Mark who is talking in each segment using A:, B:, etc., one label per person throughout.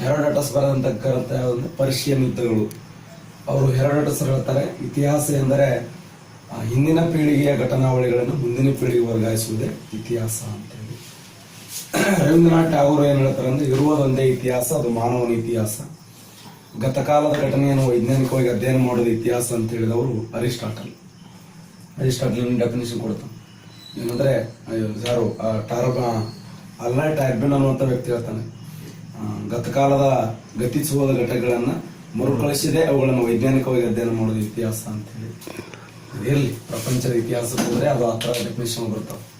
A: ಹೆರೋಡಟಸ್ ಬರೆದಂತಕ್ಕಂಥ ಒಂದು ಪರ್ಷಿಯನ್ ಯುದ್ಧಗಳು ಅವರು ಹೆರೋಡಟಸ್ ಹೇಳ್ತಾರೆ ಇತಿಹಾಸ ಎಂದರೆ ಹಿಂದಿನ ಪೀಳಿಗೆಯ ಘಟನಾವಳಿಗಳನ್ನು ಮುಂದಿನ ಪೀಳಿಗೆ ವರ್ಗಾಯಿಸುವುದೇ ಇತಿಹಾಸ ಅಂತೇಳಿ. ರವೀಂದ್ರನಾಥ್ ಟ್ಯಾಗೋರ್ ಏನು ಹೇಳ್ತಾರೆ ಅಂದ್ರೆ ಇರುವುದೊಂದೇ ಇತಿಹಾಸ ಅದು ಮಾನವನ ಇತಿಹಾಸ. ಗತಕಾಲದ ಘಟನೆಯನ್ನು ವೈಜ್ಞಾನಿಕವಾಗಿ ಅಧ್ಯಯನ ಮಾಡೋದು ಇತಿಹಾಸ ಅಂತ ಹೇಳಿದವರು ಅರಿಸ್ಟಾಟಲ್. ಅರಿಸ್ಟಾಟಲ್ ಡೆಫಿನೇಷನ್ ಕೊಡ್ತಾನೆ. ಏನಂದರೆ ಯಾರು ಆ, ಅಲ್ಲ ಟ್ಯಾಗ್ಬಿನ್ ಅನ್ನುವಂಥ ವ್ಯಕ್ತಿ ಹೇಳ್ತಾನೆ. ಗತಕಾಲದ ಗತಿಸುವ ಘಟನೆಗಳನ್ನ ಮರುಕಳಿಸಿದೆ ಅವುಗಳನ್ನು ವೈಜ್ಞಾನಿಕವಾಗಿ ಅಧ್ಯಯನ ಮಾಡೋದು ಇತಿಹಾಸ ಅಂತ ಹೇಳಿ. ಇರಲಿ, ಪ್ರಪಂಚದ ಇತಿಹಾಸ ಹೋದ್ರೆ ಅದು ಆ ಥರ ಡೆಫಿನೇಷನ್ ಬರ್ತಾವೆ.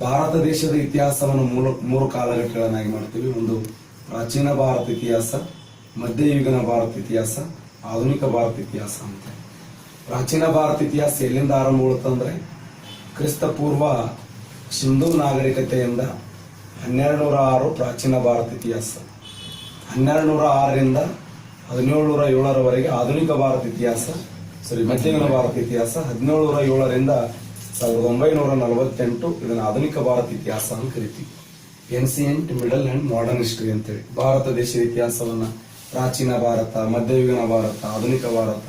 A: ಭಾರತ ದೇಶದ ಇತಿಹಾಸವನ್ನು ಮೂರು ಮೂರು ಕಾಲಘಟ್ಟಗಳನ್ನಾಗಿ ಮಾಡ್ತೀವಿ. ಒಂದು ಪ್ರಾಚೀನ ಭಾರತ ಇತಿಹಾಸ, ಮಧ್ಯಯುಗನ ಭಾರತ ಇತಿಹಾಸ, ಆಧುನಿಕ ಭಾರತ ಇತಿಹಾಸ ಅಂತ ಪ್ರಾಚೀನ ಭಾರತ ಇತಿಹಾಸ ಎಲ್ಲಿಂದ ಆರಂಭಗೊಳ್ಳುತ್ತಂದ್ರೆ ಕ್ರಿಸ್ತ ಪೂರ್ವ ಸಿಂಧೂ ನಾಗರಿಕತೆಯಿಂದ ಹನ್ನೆರಡು ನೂರ ಆರು ಪ್ರಾಚೀನ ಭಾರತ ಇತಿಹಾಸ. ಹನ್ನೆರಡು ನೂರ ಆರರಿಂದ ಹದಿನೇಳು ನೂರ ಏಳರವರೆಗೆ ಆಧುನಿಕ ಭಾರತ ಇತಿಹಾಸ, ಸಾರಿ, ಮಧ್ಯಯುಗನ ಭಾರತ ಇತಿಹಾಸ ಹದಿನೇಳು ನೂರ ಏಳರಿಂದ ಸಾವಿರದ ಒಂಬೈನೂರ ನಲವತ್ತೆಂಟು ಇದನ್ನು ಆಧುನಿಕ ಭಾರತ ಇತಿಹಾಸ ಅಂತ ಕರಿತೀವಿ. Ancient, middle and modern history ಅಂತೇಳಿ. ಭಾರತ ದೇಶದ ಇತಿಹಾಸವನ್ನು ಪ್ರಾಚೀನ ಭಾರತ, ಮಧ್ಯಯುಗನ ಭಾರತ, ಆಧುನಿಕ ಭಾರತ.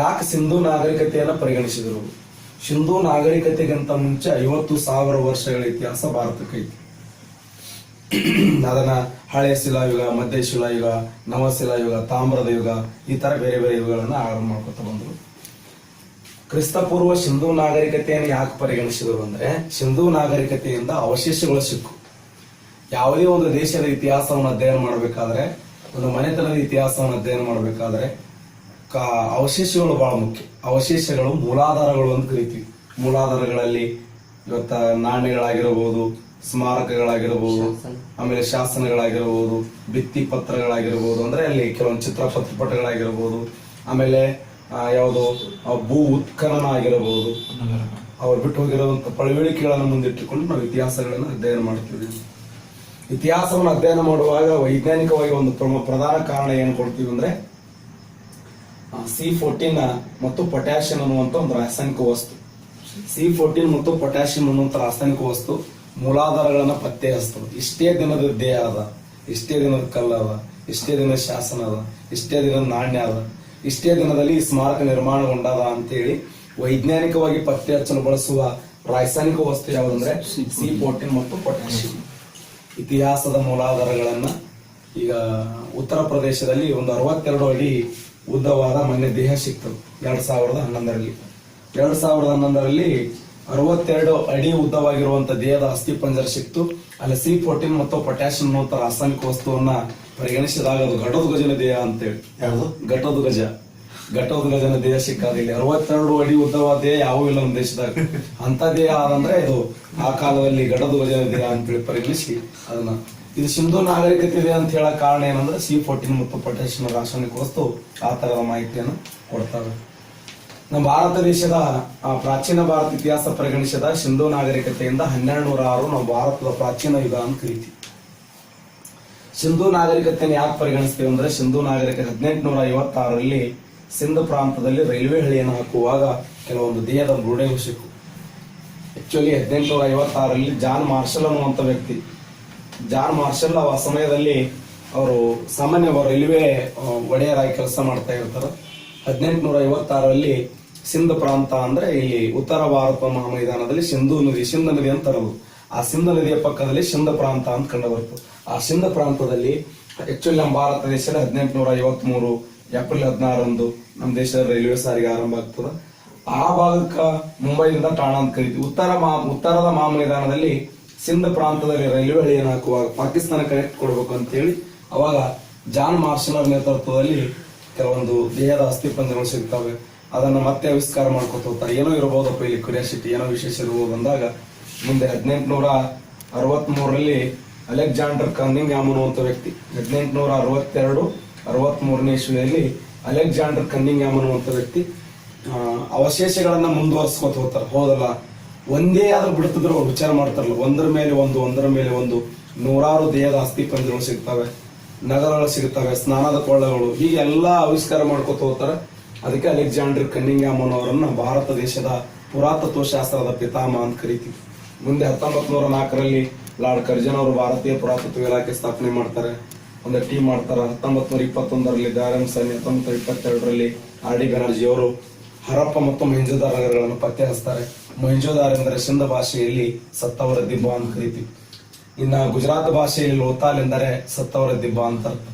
A: ಯಾಕೆ ಸಿಂಧೂ ನಾಗರಿಕತೆಯನ್ನು ಪರಿಗಣಿಸಿದರು? ಸಿಂಧೂ ನಾಗರಿಕತೆಗಿಂತ ಮುಂಚೆ ಐವತ್ತು ಸಾವಿರ ವರ್ಷಗಳ ಇತಿಹಾಸ ಭಾರತಕ್ಕೈತಿ ಅದನ್ನ ಹಳೆಯ ಶಿಲಾಯುಗ ಮಧ್ಯ ಶಿಲಾಯುಗ ನವಶಿಲಾಯುಗ ತಾಮ್ರದ ಯುಗ, ಈ ತರ ಬೇರೆ ಬೇರೆ ಯುಗಗಳನ್ನ ಆರಂಭ ಮಾಡ್ಕೊತ ಬಂದ್ರು. ಕ್ರಿಸ್ತ ಪೂರ್ವ ಸಿಂಧೂ ನಾಗರಿಕತೆಯನ್ನು ಯಾಕೆ ಪರಿಗಣಿಸಿದರು ಅಂದ್ರೆ, ಸಿಂಧೂ ನಾಗರಿಕತೆಯಿಂದ ಅವಶೇಷಗಳು ಸಿಕ್ಕು. ಯಾವುದೇ ಒಂದು ದೇಶದ ಇತಿಹಾಸವನ್ನು ಅಧ್ಯಯನ ಮಾಡಬೇಕಾದ್ರೆ, ಒಂದು ಮನೆತನದ ಇತಿಹಾಸವನ್ನು ಅಧ್ಯಯನ ಮಾಡಬೇಕಾದ್ರೆ ಅವಶೇಷಗಳು ಬಹಳ ಮುಖ್ಯ. ಅವಶೇಷಗಳು ಮೂಲಾಧಾರಗಳು ಅಂತ ಕರಿತೀವಿ. ಮೂಲಾಧಾರಗಳಲ್ಲಿ ಇವತ್ತ ನಾಣ್ಯಗಳಾಗಿರಬಹುದು ಸ್ಮಾರಕಗಳಾಗಿರಬಹುದು ಆಮೇಲೆ ಶಾಸನಗಳಾಗಿರಬಹುದು ಭಿತ್ತಿ ಪತ್ರಗಳಾಗಿರಬಹುದು ಅಂದ್ರೆ ಅಲ್ಲಿ ಕೆಲವೊಂದು ಚಿತ್ರಪತ್ರಪಟಗಳಾಗಿರಬಹುದು ಆಮೇಲೆ ಆ, ಯಾವುದು ಭೂ ಉತ್ಖನನ ಆಗಿರಬಹುದು ಅವ್ರು ಬಿಟ್ಟು ಹೋಗಿರುವಂತ ಪಳವಳಿಕೆಗಳನ್ನು ಮುಂದಿಟ್ಟುಕೊಂಡು ನಾವು ಇತಿಹಾಸಗಳನ್ನು ಅಧ್ಯಯನ ಮಾಡ್ತೀವಿ. ಇತಿಹಾಸವನ್ನು ಅಧ್ಯಯನ ಮಾಡುವಾಗ ವೈಜ್ಞಾನಿಕವಾಗಿ ಒಂದು ಪ್ರಮುಖ ಪ್ರಧಾನ ಕಾರಣ ಏನು ಕೊಡ್ತೀವಿ ಅಂದ್ರೆ ಸಿ ಫೋರ್ಟೀನ್ ಮತ್ತು ಪೊಟ್ಯಾಷಿಯಂ ಅನ್ನುವಂತ ಒಂದು ರಾಸಾಯನಿಕ ವಸ್ತು. ಸಿ ಫೋರ್ಟೀನ್ ಮತ್ತು ಪೊಟ್ಯಾಷಿಯಂ ಅನ್ನುವಂತ ರಾಸಾಯನಿಕ ವಸ್ತು ಮೂಲಾಧಾರಗಳನ್ನ ಪತ್ತೆ ಹಚ್ತದೆ. ಇಷ್ಟೇ ದಿನದ ದೇಹ ಅದ, ಇಷ್ಟೇ ದಿನದ ಕಲ್ಲದ ಇಷ್ಟೇ ದಿನದ ಶಾಸನ ಅದ, ಇಷ್ಟೇ ದಿನದ ನಾಣ್ಯ ಅದ, ಇಷ್ಟೇ ದಿನದಲ್ಲಿ ಈ ಸ್ಮಾರಕ ನಿರ್ಮಾಣಗೊಂಡದ ಅಂತೇಳಿ ವೈಜ್ಞಾನಿಕವಾಗಿ ಪತ್ತೆ ಹಚ್ಚಲು ಬಳಸುವ ರಾಸಾಯನಿಕ ವಸ್ತು ಯಾವುದಂದ್ರೆ ಸಿ ಫೋರ್ಟೀನ್ ಮತ್ತು ಪೊಟ್ಯಾಷಿಯಂ. ಇತಿಹಾಸದ ಮೂಲಾಧಾರಗಳನ್ನ ಈಗ ಉತ್ತರ ಪ್ರದೇಶದಲ್ಲಿ ಒಂದು ಅರವತ್ತೆರಡು ಅಡಿ ಉದ್ದವಾದ ಮನೆ ದೇಹ ಸಿಕ್ತದೆ ಎರಡ್ ಸಾವಿರದ ಹನ್ನೊಂದರಲ್ಲಿ. ಎರಡ್ ಸಾವಿರದ ಹನ್ನೊಂದರಲ್ಲಿ ಅರವತ್ತೆರಡು ಅಡಿ ಉದ್ದವಾಗಿರುವಂತ ದೇಹದ ಅಸ್ಥಿ ಪಂಜರ ಸಿಕ್ತು. ಅಲ್ಲಿ ಸಿ ಫೋರ್ಟೀನ್ ಮತ್ತು ಪೊಟ್ಯಾಷಿಯಂ ಅನ್ನುವಂತ ರಾಸಾಯನಿಕ ವಸ್ತುವನ್ನ ಪರಿಗಣಿಸಿದಾಗ ಅದು ಘಟದ ಗಜನ ದೇಹ ಅಂತೇಳಿ
B: ಯಾವುದು?
A: ಘಟದ ಗಜ. ಘಟದ ಗಜನ ದೇಹ ಸಿಕ್ಕಾದ ಇಲ್ಲಿ ಅರವತ್ತೆರಡು ಅಡಿ ಉದ್ದವಾದ ದೇಹ ಯಾವೂ ಇಲ್ಲ ನಮ್ಮ ದೇಶದಾಗ. ಅಂತ ದೇಹ ಆದಂದ್ರೆ ಇದು ಆ ಕಾಲದಲ್ಲಿ ಘಟದ ಗಜನ ದೇಹ ಅಂತೇಳಿ ಪರಿಗಣಿಸಿ ಅದನ್ನ. ಇದು ಸಿಂಧು ನಾಗರಿಕತೆ ಇದೆ ಅಂತ ಹೇಳೋ ಕಾರಣ ಏನಂದ್ರೆ ಸಿ ಫೋರ್ಟೀನ್ ಮತ್ತು ಪೊಟ್ಯಾಷಿಯಂ ರಾಸಾಯನಿಕ ವಸ್ತು ಆ ತರದ ಮಾಹಿತಿಯನ್ನು ಕೊಡ್ತಾರೆ. ನಮ್ಮ ಭಾರತ ದೇಶದ ಪ್ರಾಚೀನ ಭಾರತ ಇತಿಹಾಸ ಪರಿಗಣಿಸಿದ ಸಿಂಧೂ ನಾಗರಿಕತೆಯಿಂದ ಹನ್ನೆರಡು ನೂರ ಆರು ನಾವು ಭಾರತದ ಪ್ರಾಚೀನ ಯುಗ ಅಂತ ಕರಿತೀವಿ. ಸಿಂಧೂ ನಾಗರಿಕತೆಯನ್ನು ಯಾಕೆ ಪರಿಗಣಿಸ್ತೀವಿ ಅಂದ್ರೆ ಸಿಂಧೂ ನಾಗರಿಕತೆ ಹದಿನೆಂಟುನೂರ ಐವತ್ತಾರರಲ್ಲಿ ಸಿಂಧು ಪ್ರಾಂತದಲ್ಲಿ ರೈಲ್ವೆ ಹಳಿಯನ್ನು ಹಾಕುವಾಗ ಕೆಲವೊಂದು ದೇಹದ ಮೃಡೆಗಳು ಸಿಕ್ಕು. ಆಕ್ಚುಲಿ ಹದಿನೆಂಟುನೂರ ಐವತ್ತಾರರಲ್ಲಿ ಜಾನ್ ಮಾರ್ಷಲ್ ಅನ್ನುವಂಥ ವ್ಯಕ್ತಿ, ಜಾನ್ ಮಾರ್ಷಲ್ ಆ ಸಮಯದಲ್ಲಿ ಅವರು ಸಾಮಾನ್ಯ ರೈಲ್ವೆ ಒಡೆಯರಾಗಿ ಕೆಲಸ ಮಾಡ್ತಾ ಇರ್ತಾರೆ. ಹದಿನೆಂಟುನೂರ ಐವತ್ತಾರರಲ್ಲಿ ಸಿಂಧ್ ಪ್ರಾಂತ ಅಂದ್ರೆ ಇಲ್ಲಿ ಉತ್ತರ ಭಾರತ ಮಹಾಮೈದಾನದಲ್ಲಿ ಸಿಂಧು ನದಿ, ಸಿಂಧ ನದಿ ಅಂತ ಇರೋದು ಆ ಸಿಂಧ ನದಿಯ ಪಕ್ಕದಲ್ಲಿ ಸಿಂಧ ಪ್ರಾಂತ ಅಂತ ಕಂಡು ಬರ್ತದೆ ಆ ಸಿಂಧ ಪ್ರಾಂತದಲ್ಲಿ ಆಕ್ಚುಲಿ ನಮ್ಮ ಭಾರತ ದೇಶದ ಹದಿನೆಂಟುನೂರ ಐವತ್ಮೂರು ಏಪ್ರಿಲ್ ಹದಿನಾರರಂದು ನಮ್ಮ ದೇಶದ ರೈಲ್ವೆ ಸಾರಿಗೆ ಆರಂಭ ಆಗ್ತದೆ. ಆ ಭಾಗಕ್ಕೆ ಮುಂಬೈನಿಂದ ಠಾಣ ಅಂತ ಕರಿತೀವಿ. ಉತ್ತರ ಮಾ ಉತ್ತರದ ಮಹಾಮೈದಾನದಲ್ಲಿ ಸಿಂಧ ಪ್ರಾಂತದಲ್ಲಿ ರೈಲ್ವೆ ಹಳಿಯನ್ನು ಹಾಕುವಾಗ ಪಾಕಿಸ್ತಾನ ಕನೆಕ್ಟ್ ಕೊಡ್ಬೇಕು ಅಂತೇಳಿ ಅವಾಗ ಜಾನ್ ಮಾರ್ಷಲ್ ನೇತೃತ್ವದಲ್ಲಿ ಕೆಲವೊಂದು ದೇಹದ ಅಸ್ಥಿಪಂಜರಗಳು ಸಿಗ್ತವೆ. ಅದನ್ನ ಮತ್ತೆ ಆವಿಷ್ಕಾರ ಮಾಡ್ಕೊತ ಹೋಗ್ತಾರೆ. ಏನೋ ಇರಬಹುದಪ್ಪ ಇಲ್ಲಿ ಕ್ಯೂರಿಯಾಸಿಟಿ ಏನೋ ವಿಶೇಷ ಇರಬಹುದು ಅಂದಾಗ ಮುಂದೆ ಹದಿನೆಂಟುನೂರ ಅರವತ್ ಮೂರರಲ್ಲಿ ಅಲೆಕ್ಸಾಂಡರ್ ಕನ್ನಿಂಗ್ ಅನ್ನುವಂಥ ವ್ಯಕ್ತಿ. ಹದಿನೆಂಟುನೂರ ಅರವತ್ತೆರಡು ಅರವತ್ಮೂರನೇ ಇಸ್ವಿಯಲ್ಲಿ ಅಲೆಕ್ಸಾಂಡರ್ ಕನ್ನಿಂಗ್ ಅನ್ನುವಂಥ ವ್ಯಕ್ತಿ ಅವಶೇಷಗಳನ್ನ ಮುಂದುವರ್ಸ್ಕೊತ ಹೋಗ್ತಾರೆ. ಹೋದಲ್ಲ? ಒಂದೇ ಆದ್ರೂ ಬಿಡ್ತಿದ್ರು ಅವ್ರು ವಿಚಾರ ಮಾಡ್ತಾರಲ್ಲ. ಒಂದರ ಮೇಲೆ ಒಂದು, ಒಂದರ ಮೇಲೆ ಒಂದು. ನೂರಾರು ದೇಹದ ಅಸ್ಥಿ ಪಂಜರಗಳು ಸಿಗ್ತವೆ. ನಗರಗಳು ಸಿಗ್ತವೆ. ಸ್ನಾನದ ಕೊಳ್ಳಗಳು. ಹೀಗೆಲ್ಲ ಆವಿಷ್ಕಾರ ಮಾಡ್ಕೊತ ಹೋಗ್ತಾರೆ. ಅದಕ್ಕೆ ಅಲೆಕ್ಸಾಂಡರ್ ಕನ್ನಿಂಗ್ಯಾಮ್ ಅವರನ್ನು ಭಾರತ ದೇಶದ ಪುರಾತತ್ವ ಶಾಸ್ತ್ರದ ಪಿತಾಮಹ ಅಂತ ಕರಿತೀವಿ ಮುಂದೆ ಹತ್ತೊಂಬತ್ ನೂರ ನಾಲ್ಕರಲ್ಲಿ ಲಾರ್ಡ್ ಕರ್ಜನ್ ಅವರು ಭಾರತೀಯ ಪುರಾತತ್ವ ಇಲಾಖೆ ಸ್ಥಾಪನೆ ಮಾಡ್ತಾರೆ. ಒಂದು ಟೀಮ್ ಮಾಡ್ತಾರೆ. ಹತ್ತೊಂಬತ್ ನೂರ ಇಪ್ಪತ್ತೊಂದರಲ್ಲಿ ದಾರಮ್ ಸೈನ್ಯ ಹತ್ತೊಂಬತ್ತು ನೂರ ಇಪ್ಪತ್ತೆರಡರಲ್ಲಿ ಆರ್ ಡಿ ಬ್ಯಾನರ್ಜಿ ಅವರು ಹರಪ್ಪ ಮತ್ತು ಮೊಹೆಂಜೋದಾರ ನಗರಗಳನ್ನು ಪತ್ತೆ ಹಚ್ತಾರೆ ಮಹಿಂಜೋದಾರ್ ಎಂದರೆ ಸಿಂಧ ಭಾಷೆಯಲ್ಲಿ ಸತ್ತವರ ದಿಬ್ಬ ಅಂತ ಕರಿತೀವಿ ಇನ್ನ ಗುಜರಾತ್ ಭಾಷೆಯಲ್ಲಿ ಲೋತಾಲ್ ಎಂದರೆ ಸತ್ತವರ ದಿಬ್ಬ ಅಂತ ಅರ್ಥ.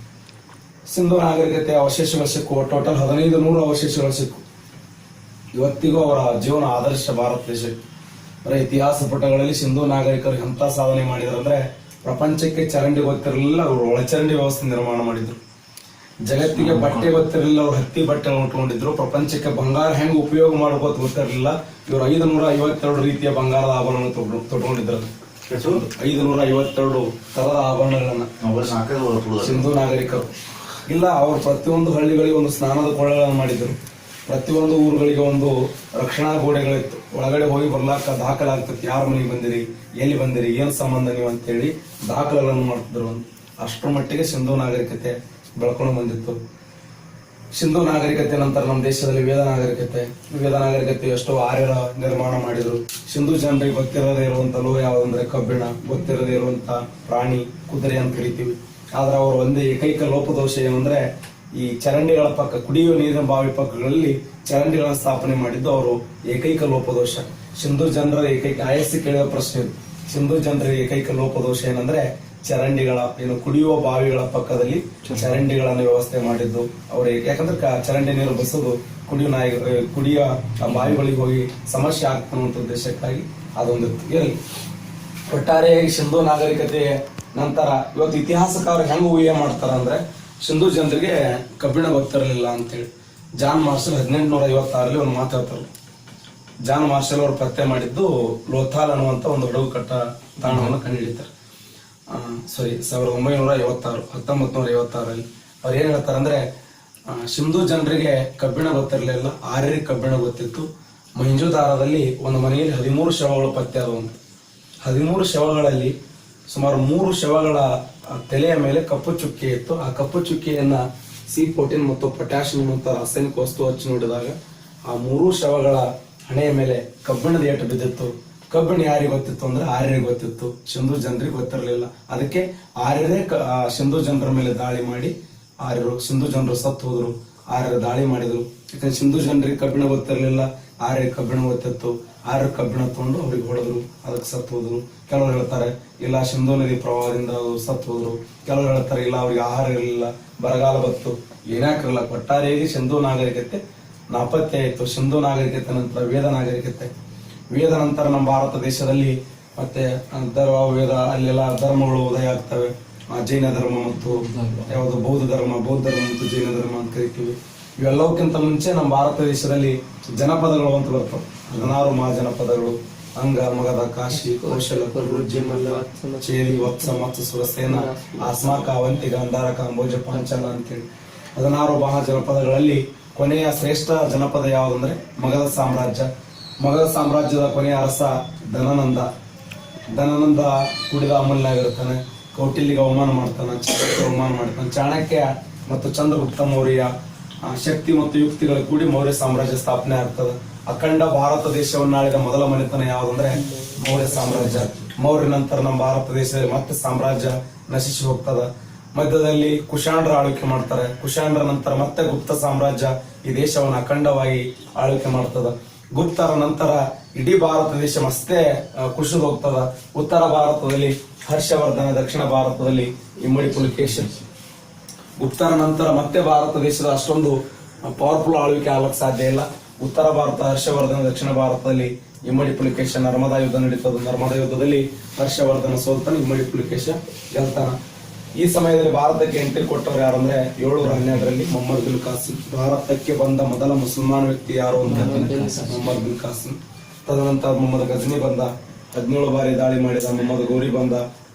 A: ಸಿಂಧು ನಾಗರಿಕತೆ ಅವಶೇಷಗಳು ಸಿಕ್ಕು. ಟೋಟಲ್ ಹದಿನೈದು ನೂರು ಅವಶೇಷಗಳು ಸಿಕ್ಕು. ಇವತ್ತಿಗೂ ಅವರ ಜೀವನ ಆದರ್ಶ ಭಾರತ ದೇಶಕ್ಕೆ. ಅವರ ಇತಿಹಾಸ ಪುಟಗಳಲ್ಲಿ ಸಿಂಧು ನಾಗರಿಕರು ಎಂತ ಸಾಧನೆ ಮಾಡಿದ್ರು ಅಂದ್ರೆ ಪ್ರಪಂಚಕ್ಕೆ ಚರಂಡಿ ಗೊತ್ತಿರಲಿಲ್ಲ ಅವರು ಒಳಚರಂಡಿ ವ್ಯವಸ್ಥೆ ನಿರ್ಮಾಣ ಮಾಡಿದ್ರು. ಜಗತ್ತಿಗೆ ಬಟ್ಟೆ ಗೊತ್ತಿರಲಿಲ್ಲ ಅವ್ರು ಹತ್ತಿ ಬಟ್ಟೆ ಉಟ್ಕೊಂಡಿದ್ರು. ಪ್ರಪಂಚಕ್ಕೆ ಬಂಗಾರ ಹೆಂಗ್ ಉಪಯೋಗ ಮಾಡ್ಕೋತ ಗೊತ್ತಿರಲಿಲ್ಲ. ಇವರು ಐದು ನೂರ ಐವತ್ತೆರಡು ರೀತಿಯ ಬಂಗಾರದ ಆಭರಣ ತೊಗೊಂಡಿದ್ರು ಐದು ನೂರ ಐವತ್ತೆರಡು ತರದ ಆಭರಣಗಳನ್ನ. ಸಿಂಧು ನಾಗರಿಕರು. ಇಲ್ಲ, ಅವರು ಪ್ರತಿಯೊಂದು ಹಳ್ಳಿಗಳಿಗೆ ಒಂದು ಸ್ನಾನದ ಕೊಳಗಳನ್ನು ಮಾಡಿದ್ರು. ಪ್ರತಿಯೊಂದು ಊರುಗಳಿಗೆ ಒಂದು ರಕ್ಷಣಾ ಗೋಡೆಗಳಿತ್ತು. ಒಳಗಡೆ ಹೋಗಿ ಬರ್ಲಾಕ ದಾಖಲಾಗ್ತಿತ್ತು. ಯಾರ ಮನೆಗೆ ಬಂದಿರಿ? ಎಲ್ಲಿ ಬಂದಿರಿ? ಏನು ಸಂಬಂಧ ನೀವು ಅಂತೇಳಿ ದಾಖಲೆಗಳನ್ನು ಮಾಡ್ತಿದ್ರು. ಅಷ್ಟರ ಮಟ್ಟಿಗೆ ಸಿಂಧು ನಾಗರಿಕತೆ ಬೆಳ್ಕೊಂಡು ಬಂದಿತ್ತು. ಸಿಂಧು ನಾಗರಿಕತೆ, ನಂತರ ನಮ್ಮ ದೇಶದಲ್ಲಿ ವೇದ ನಾಗರಿಕತೆ. ವೇದ ನಾಗರಿಕತೆ ಎಷ್ಟೋ ಆರ್ಯರ ನಿರ್ಮಾಣ ಮಾಡಿದ್ರು. ಸಿಂಧು ಜನರಿಗೆ ಗೊತ್ತಿರದೇ ಇರುವಂತ ಲೋಹ ಯಾವುದಂದ್ರೆ ಕಬ್ಬಿಣ, ಗೊತ್ತಿರದೇ ಇರುವಂತ ಪ್ರಾಣಿ, ಕುದುರೆ ಅಂತ ಕರಿತೀವಿ. ಆದ್ರೆ ಅವರು ಒಂದೇ ಏಕೈಕ ಲೋಪದೋಷ ಏನಂದ್ರೆ ಈ ಚರಂಡಿಗಳ ಪಕ್ಕ ಕುಡಿಯುವ ನೀರಿನ ಬಾವಿ ಪಕ್ಕಗಳಲ್ಲಿ ಚರಂಡಿಗಳನ್ನು ಸ್ಥಾಪನೆ ಮಾಡಿದ್ದು ಅವರು ಏಕೈಕ ಲೋಪದೋಷ. ಸಿಂಧು ಜನರ ಏಕೈಕ, ಆಯಸ್ಸಿ ಕೇಳುವ ಪ್ರಶ್ನೆ. ಸಿಂಧು ಜನರ ಏಕೈಕ ಲೋಪದೋಷ ಏನಂದ್ರೆ ಚರಂಡಿಗಳ, ಏನು ಕುಡಿಯುವ ಬಾವಿಗಳ ಪಕ್ಕದಲ್ಲಿ ಚರಂಡಿಗಳನ್ನು ವ್ಯವಸ್ಥೆ ಮಾಡಿದ್ದು ಅವರು ಯಾಕಂದ್ರೆ ಚರಂಡಿ ನೀರು ಬಸೋದು ಕುಡಿಯುವ ನಾಯಿ ಕುಡಿಯ ಬಾವಿಗಳಿಗೆ ಹೋಗಿ ಸಮಸ್ಯೆ ಆಗ್ತಾನಂತ ಉದ್ದೇಶಕ್ಕಾಗಿ ಅದೊಂದು ಇರಲಿ ಒಟ್ಟಾರೆಯಾಗಿ ಸಿಂಧು ನಾಗರಿಕತೆ ನಂತರ ಇವತ್ತು ಇತಿಹಾಸಕಾರರು ಹೆಂಗೆ ಊಹೆ ಮಾಡ್ತಾರ ಅಂದ್ರೆ ಸಿಂಧು ಜನರಿಗೆ ಕಬ್ಬಿಣ ಗೊತ್ತಿರಲಿಲ್ಲ ಅಂತೇಳಿ. ಜಾನ್ ಮಾರ್ಷಲ್ ಹದಿನೆಂಟುನೂರ ಐವತ್ತಾರಲ್ಲಿ ಒಂದು ಮಾತಾಡ್ತಾರೆ ಜಾನ್ ಮಾರ್ಷಲ್ ಅವರು ಪತ್ತೆ ಮಾಡಿದ್ದು ಲೋಥಾಲ್ ಅನ್ನುವಂತ ಒಂದು ಹಡಗು ಕಟ್ಟ ತಾಣವನ್ನು ಕಂಡುಹಿಡಿತಾರೆ. ಸಾರಿ ಸಾವಿರದ ಒಂಬೈನೂರ ಐವತ್ತಾರು ಹತ್ತೊಂಬತ್ತು ನೂರ ಐವತ್ತಾರಲ್ಲಿ ಅವ್ರು ಏನ್ ಹೇಳ್ತಾರೆ ಅಂದ್ರೆ ಆ, ಸಿಂಧು ಜನರಿಗೆ ಕಬ್ಬಿಣ ಗೊತ್ತಿರಲಿಲ್ಲ ಆರ್ಯರಿ ಕಬ್ಬಿಣ ಗೊತ್ತಿತ್ತು. ಮಂಜುದಾರದಲ್ಲಿ ಒಂದು ಮನೆಯಲ್ಲಿ ಹದಿಮೂರು ಶವಗಳು ಪತ್ತೆ ಆದವಂತೆ ಹದಿಮೂರು ಶವಗಳಲ್ಲಿ ಸುಮಾರು ಮೂರು ಶವಗಳ ತಲೆಯ ಮೇಲೆ ಕಪ್ಪು ಚುಕ್ಕೆ ಇತ್ತು. ಆ ಕಪ್ಪು ಚುಕ್ಕೆಯನ್ನ ಸಿ ಫೋರ್ಟೀನ್ ಮತ್ತು ಪೊಟ್ಯಾಷಿಯಂ ಅಂತ ರಾಸಾಯನಿಕ ವಸ್ತು ಹಚ್ಚಿ ನೋಡಿದಾಗ ಆ ಮೂರು ಶವಗಳ ಹಣೆಯ ಮೇಲೆ ಕಬ್ಬಿಣದ ಏಟು ಬಿದ್ದಿತ್ತು. ಕಬ್ಬಿಣ ಯಾರಿಗೆ ಗೊತ್ತಿತ್ತು ಅಂದ್ರೆ ಆರ್ಯರಿಗೆ ಗೊತ್ತಿತ್ತು. ಸಿಂಧು ಜನರಿಗೆ ಗೊತ್ತಿರಲಿಲ್ಲ. ಅದಕ್ಕೆ ಆರ್ಯರೇ ಸಿಂಧು ಜನರ ಮೇಲೆ ದಾಳಿ ಮಾಡಿ ಆರ್ಯರು, ಸಿಂಧು ಜನರು ಸತ್ತು ಹೋದ್ರು. ಆರ್ಯರು ದಾಳಿ ಮಾಡಿದ್ರು. ಯಾಕಂದ್ರೆ ಸಿಂಧು ಜನರಿಗೆ ಕಬ್ಬಿಣ ಗೊತ್ತಿರಲಿಲ್ಲ. ಆರ್ಯ ಕಬ್ಬಿಣ ಗೊತ್ತಿತ್ತು. ಆರ್ಯ ಕಬ್ಬಿಣ ತಗೊಂಡು ಅವ್ರಿಗೆ ಹೊಡೆದ್ರು, ಅದಕ್ಕೆ ಸತ್ತು ಹೋದ್ರು. ಕೆಲವರು ಹೇಳ್ತಾರೆ, ಇಲ್ಲ ಸಿಂಧು ನದಿ ಪ್ರವಾಹದಿಂದ ಸತ್ತು ಹೋದ್ರು. ಕೆಲವರು ಹೇಳ್ತಾರೆ, ಇಲ್ಲ, ಅವ್ರಿಗೆ ಆಹಾರ ಇರಲಿಲ್ಲ, ಬರಗಾಲ ಬತ್ತು ಏನಾಕಿರಲ್ಲ ಒಟ್ಟಾರೆಯಾಗಿ ಸಿಂಧು ನಾಗರಿಕತೆ ನಾಪತ್ತೆ ಆಯಿತು ಸಿಂಧು ನಾಗರಿಕತೆ ನಂತರ ವೇದ ನಾಗರಿಕತೆ. ವೇದ ನಂತರ ನಮ್ಮ ಭಾರತ ದೇಶದಲ್ಲಿ ಮತ್ತೆ ಧರ್ಮ, ವೇದ, ಅಲ್ಲೆಲ್ಲ ಧರ್ಮಗಳು ಉದಯ ಆಗ್ತವೆ. ಜೈನ ಧರ್ಮ ಮತ್ತು ಯಾವುದು ಬೌದ್ಧ ಧರ್ಮ ಬೌದ್ಧ ಧರ್ಮ ಮತ್ತು ಜೈನ ಧರ್ಮ ಅಂತ ಕರಿತೀವಿ. ಇವೆಲ್ಲವಕ್ಕಿಂತ ಮುಂಚೆ ನಮ್ಮ ಭಾರತ ದೇಶದಲ್ಲಿ ಜನಪದಗಳು ಅಂತ ಬರ್ತವೆ. ಹದಿನಾರು ಮಹಾಜನಪದಗಳು, ಅಂಗ ಮಗಧ ಕಾಶಿ, ಕೌಶಲ ಕುರುಜಿ ಮಲ್ಲ ಚೇರಿ ವತ್ಸ ಮತ್ತು ಸುರಸೇನ, ಆಸ್ಮಾಕ, ಅವಂತಿ, ಗಾಂಧಾರ, ಕಾಂಬೋಜ, ಪಾಂಚನ ಅಂತೇಳಿ. ಹದಿನಾರು ಮಹಾಜನಪದಗಳಲ್ಲಿ ಕೊನೆಯ ಶ್ರೇಷ್ಠ ಜನಪದ ಯಾವುದಂದ್ರೆ ಮಗಧ ಸಾಮ್ರಾಜ್ಯ. ಮಗಧ ಸಾಮ್ರಾಜ್ಯದ ಕೊನೆಯ ಅರಸ ಧನನಂದ. ಧನನಂದ ಕುಡಿದ ಅಮೂಲ್ಯಾಗಿರ್ತಾನೆ ಕೌಟಿಲ್ಯಗೆ ಅವಮಾನ ಮಾಡ್ತಾನೆ ಚಾಣಕ್ಯ ಅವಮಾನ ಮಾಡ್ತಾನೆ. ಚಾಣಕ್ಯ ಮತ್ತು ಚಂದ್ರಗುಪ್ತ ಮೌರ್ಯ ಶಕ್ತಿ ಮತ್ತು ಯುಕ್ತಿಗಳು ಕೂಡಿ ಮೌರ್ಯ ಸಾಮ್ರಾಜ್ಯ ಸ್ಥಾಪನೆ ಆಗ್ತದೆ. ಅಖಂಡ ಭಾರತ ದೇಶವನ್ನು ಆಳಿದ ಮೊದಲ ಮನೆತನ ಯಾವುದಂದ್ರೆ ಮೌರ್ಯ ಸಾಮ್ರಾಜ್ಯ. ಮೌರ್ಯ ನಂತರ ನಮ್ಮ ಭಾರತ ದೇಶದಲ್ಲಿ ಮತ್ತೆ ಸಾಮ್ರಾಜ್ಯ ನಶಿಸಿ ಹೋಗ್ತದ. ಮಧ್ಯದಲ್ಲಿ ಕುಶಾಂಡ್ರ ಆಳ್ವಿಕೆ ಮಾಡ್ತಾರೆ. ಕುಶಾಂಡ್ರ ನಂತರ ಮತ್ತೆ ಗುಪ್ತ ಸಾಮ್ರಾಜ್ಯ ಈ ದೇಶವನ್ನು ಅಖಂಡವಾಗಿ ಆಳ್ವಿಕೆ ಮಾಡ್ತದ. ಗುಪ್ತರ ನಂತರ ಇಡೀ ಭಾರತ ದೇಶ ಮಸ್ತೆ ಆ, ಕುಸಿದು ಹೋಗ್ತದ. ಉತ್ತರ ಭಾರತದಲ್ಲಿ ಹರ್ಷವರ್ಧನ ದಕ್ಷಿಣ ಭಾರತದಲ್ಲಿ ಇಮ್ಮಡಿ ಪುಲಿಕೇಶನ್ ಗುಪ್ತರ ನಂತರ ಮತ್ತೆ ಭಾರತ ದೇಶದ ಅಷ್ಟೊಂದು ಪವರ್ಫುಲ್ ಆಳ್ವಿಕೆ ಆಗಕ್ಕೆ ಸಾಧ್ಯ ಇಲ್ಲ. ಉತ್ತರ ಭಾರತ ಹರ್ಷವರ್ಧನ ದಕ್ಷಿಣ ಭಾರತದಲ್ಲಿ ಇಮ್ಮಡಿ ಪುಲಿಕೇಶ ನರ್ಮದಾ ಯುದ್ಧ ನಡೀತದ. ನರ್ಮದಾ ಯುದ್ಧದಲ್ಲಿ ಹರ್ಷವರ್ಧನ ಸೋಲ್ತಾನೆ ಇಮ್ಮಡಿ ಪುಲಿಕೇಶ ಗೆಲ್ತಾನ. ಈ ಸಮಯದಲ್ಲಿ ಭಾರತಕ್ಕೆ ಎಂಟ್ರಿ ಯಾರು ಯಾರಂದ್ರೆ ಏಳ್ನೂರ ಹನ್ನೆರಡರಲ್ಲಿ ಮೊಹಮ್ಮದ್ ಬಿನ್ ಕಾಸಿಂ ಭಾರತಕ್ಕೆ ಬಂದ ಮೊದಲ ಮುಸಲ್ಮಾನ್ ವ್ಯಕ್ತಿ ಯಾರು ಅಂತ. ಮೊಹಮ್ಮದ್ ಬಿನ್ ಕಾಸಿಂ ತದನಂತರ ಮೊಹಮ್ಮದ್ ಗಜ್ನಿ ಬಂದ ಹದಿನೇಳು ಬಾರಿ ದಾಳಿ ಮಾಡಿದ ಮೊಹಮ್ಮದ್ ಗೌರಿ ಬಂದ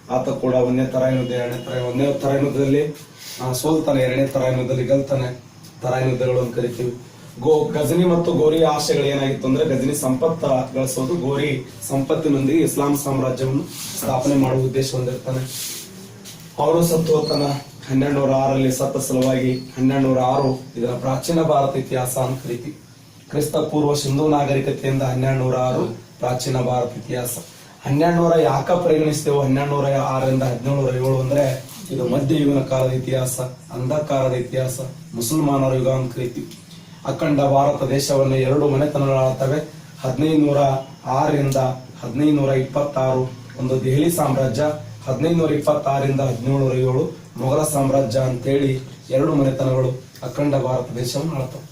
A: ಆತ ಕೂಡ ಒಂದನೇ ತರಾಯಿನುದ್ದ ಎರಡನೇ ತರಾಯಿ ಒಂದನೇ ಆ, ಸೋಲ್ತಾನೆ ಎರಡನೇ ತರಾಯಿನುದ್ದಲ್ಲಿ ಗೆಲ್ತಾನೆ. ತರಾಯಿನುದ್ದಗಳು ಅಂತ ಕರಿತೀವಿ. ಗೋ, ಗಜನಿ ಮತ್ತು ಗೋರಿ ಆಶೆಗಳು ಏನಾಗಿತ್ತು ಅಂದ್ರೆ ಗಜನಿ ಸಂಪತ್ತ ಗಳಿಸೋದು, ಗೋರಿ ಸಂಪತ್ತಿನೊಂದಿಗೆ ಇಸ್ಲಾಂ ಸಾಮ್ರಾಜ್ಯವನ್ನು ಸ್ಥಾಪನೆ ಮಾಡುವ ಉದ್ದೇಶ ಹೊಂದಿರ್ತಾನೆ. ಅವರು ಸತ್ತು ಹೋತನ ಹನ್ನೆರಡು ನೂರ ಆರಲ್ಲಿ ಸತ್ತ ಸಲುವಾಗಿ ಹನ್ನೆರಡು ನೂರ ಆರು ಇದರ ಪ್ರಾಚೀನ ಭಾರತ ಇತಿಹಾಸ ಅಂತ ಕರಿತಿ. ಕ್ರಿಸ್ತ ಪೂರ್ವ ಸಿಂಧೂ ನಾಗರಿಕತೆಯಿಂದ ಹನ್ನೆರಡು ನೂರ ಆರು ಪ್ರಾಚೀನ ಭಾರತ ಇತಿಹಾಸ. ಹನ್ನೆರಡು ನೂರ ಯಾಕ ಪರಿಗಣಿಸ್ತೇವೆ ಹನ್ನೆರಡು ನೂರ ಆರರಿಂದ ಹದಿನೇಳು ನೂರ ಏಳು ಅಂದ್ರೆ ಇದು ಮಧ್ಯಯುಗನ ಕಾಲದ ಇತಿಹಾಸ, ಅಂಧಕಾರದ ಇತಿಹಾಸ, ಮುಸಲ್ಮಾನರ ಯುಗ ಅಂತ ಕರಿತೀವಿ ಅಖಂಡ ಭಾರತ ದೇಶವನ್ನು ಎರಡು ಮನೆತನಗಳಾಗ್ತವೆ. ಹದಿನೈದು ನೂರ ಆರರಿಂದ ಹದಿನೈದು ನೂರ ಇಪ್ಪತ್ತಾರು ಒಂದು ದೆಹಲಿ ಸಾಮ್ರಾಜ್ಯ ಹದಿನೈದು ನೂರ ಇಪ್ಪತ್ತಾರರಿಂದ ಹದಿನೇಳು ನೂರ ಏಳು ಮೊಘಲ ಸಾಮ್ರಾಜ್ಯ ಅಂತೇಳಿ ಎರಡು ಮನೆತನಗಳು ಅಖಂಡ ಭಾರತ ದೇಶವನ್ನು ಆಳ್ತವೆ.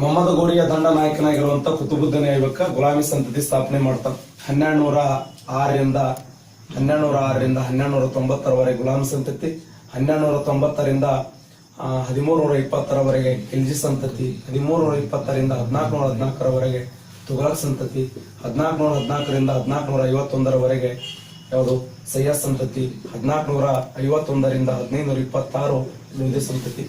A: ಮೊಹಮ್ಮದ್ ಗೋರಿಯ ದಂಡ ನಾಯಕನಾಗಿರುವಂತ ಕುತುಬುದ್ದನ ಐವಕ್ಕ ಗುಲಾಮಿ ಸಂತತಿ ಸ್ಥಾಪನೆ ಮಾಡ್ತಾನೆ. ಹನ್ನೆರಡು ನೂರ ಆರರಿಂದ ಹನ್ನೆರಡು ನೂರ ಆರರಿಂದ ಹನ್ನೆರಡು ನೂರ ತೊಂಬತ್ತರವರೆಗೆ ಗುಲಾಮಿ ಸಂತತಿ ಹನ್ನೆರಡು ನೂರ ತೊಂಬತ್ತರಿಂದ ಹದಿಮೂರು ನೂರ ಇಪ್ಪತ್ತರವರೆಗೆ ಕೆಲ್ಜಿ ಸಂತತಿ ಹದಿಮೂರು ನೂರ ಇಪ್ಪತ್ತರಿಂದ ಹದಿನಾಲ್ಕು ನೂರ ಹದಿನಾಲ್ಕರವರೆಗೆ ತುಘಲಕ್ ಸಂತತಿ ಹದಿನಾಲ್ಕು ನೂರ ಹದಿನಾಲ್ಕರಿಂದ ಹದಿನಾಲ್ಕು ನೂರ ಐವತ್ತೊಂದರವರೆಗೆ ಯಾವುದು ಸಯ್ಯದ್ ಸಂತತಿ ಹದಿನಾಲ್ಕು ನೂರ ಐವತ್ತೊಂದರಿಂದ ಹದಿನೈದು ನೂರ ಇಪ್ಪತ್ತಾರು ಲೋಧಿ ಸಂತತಿ.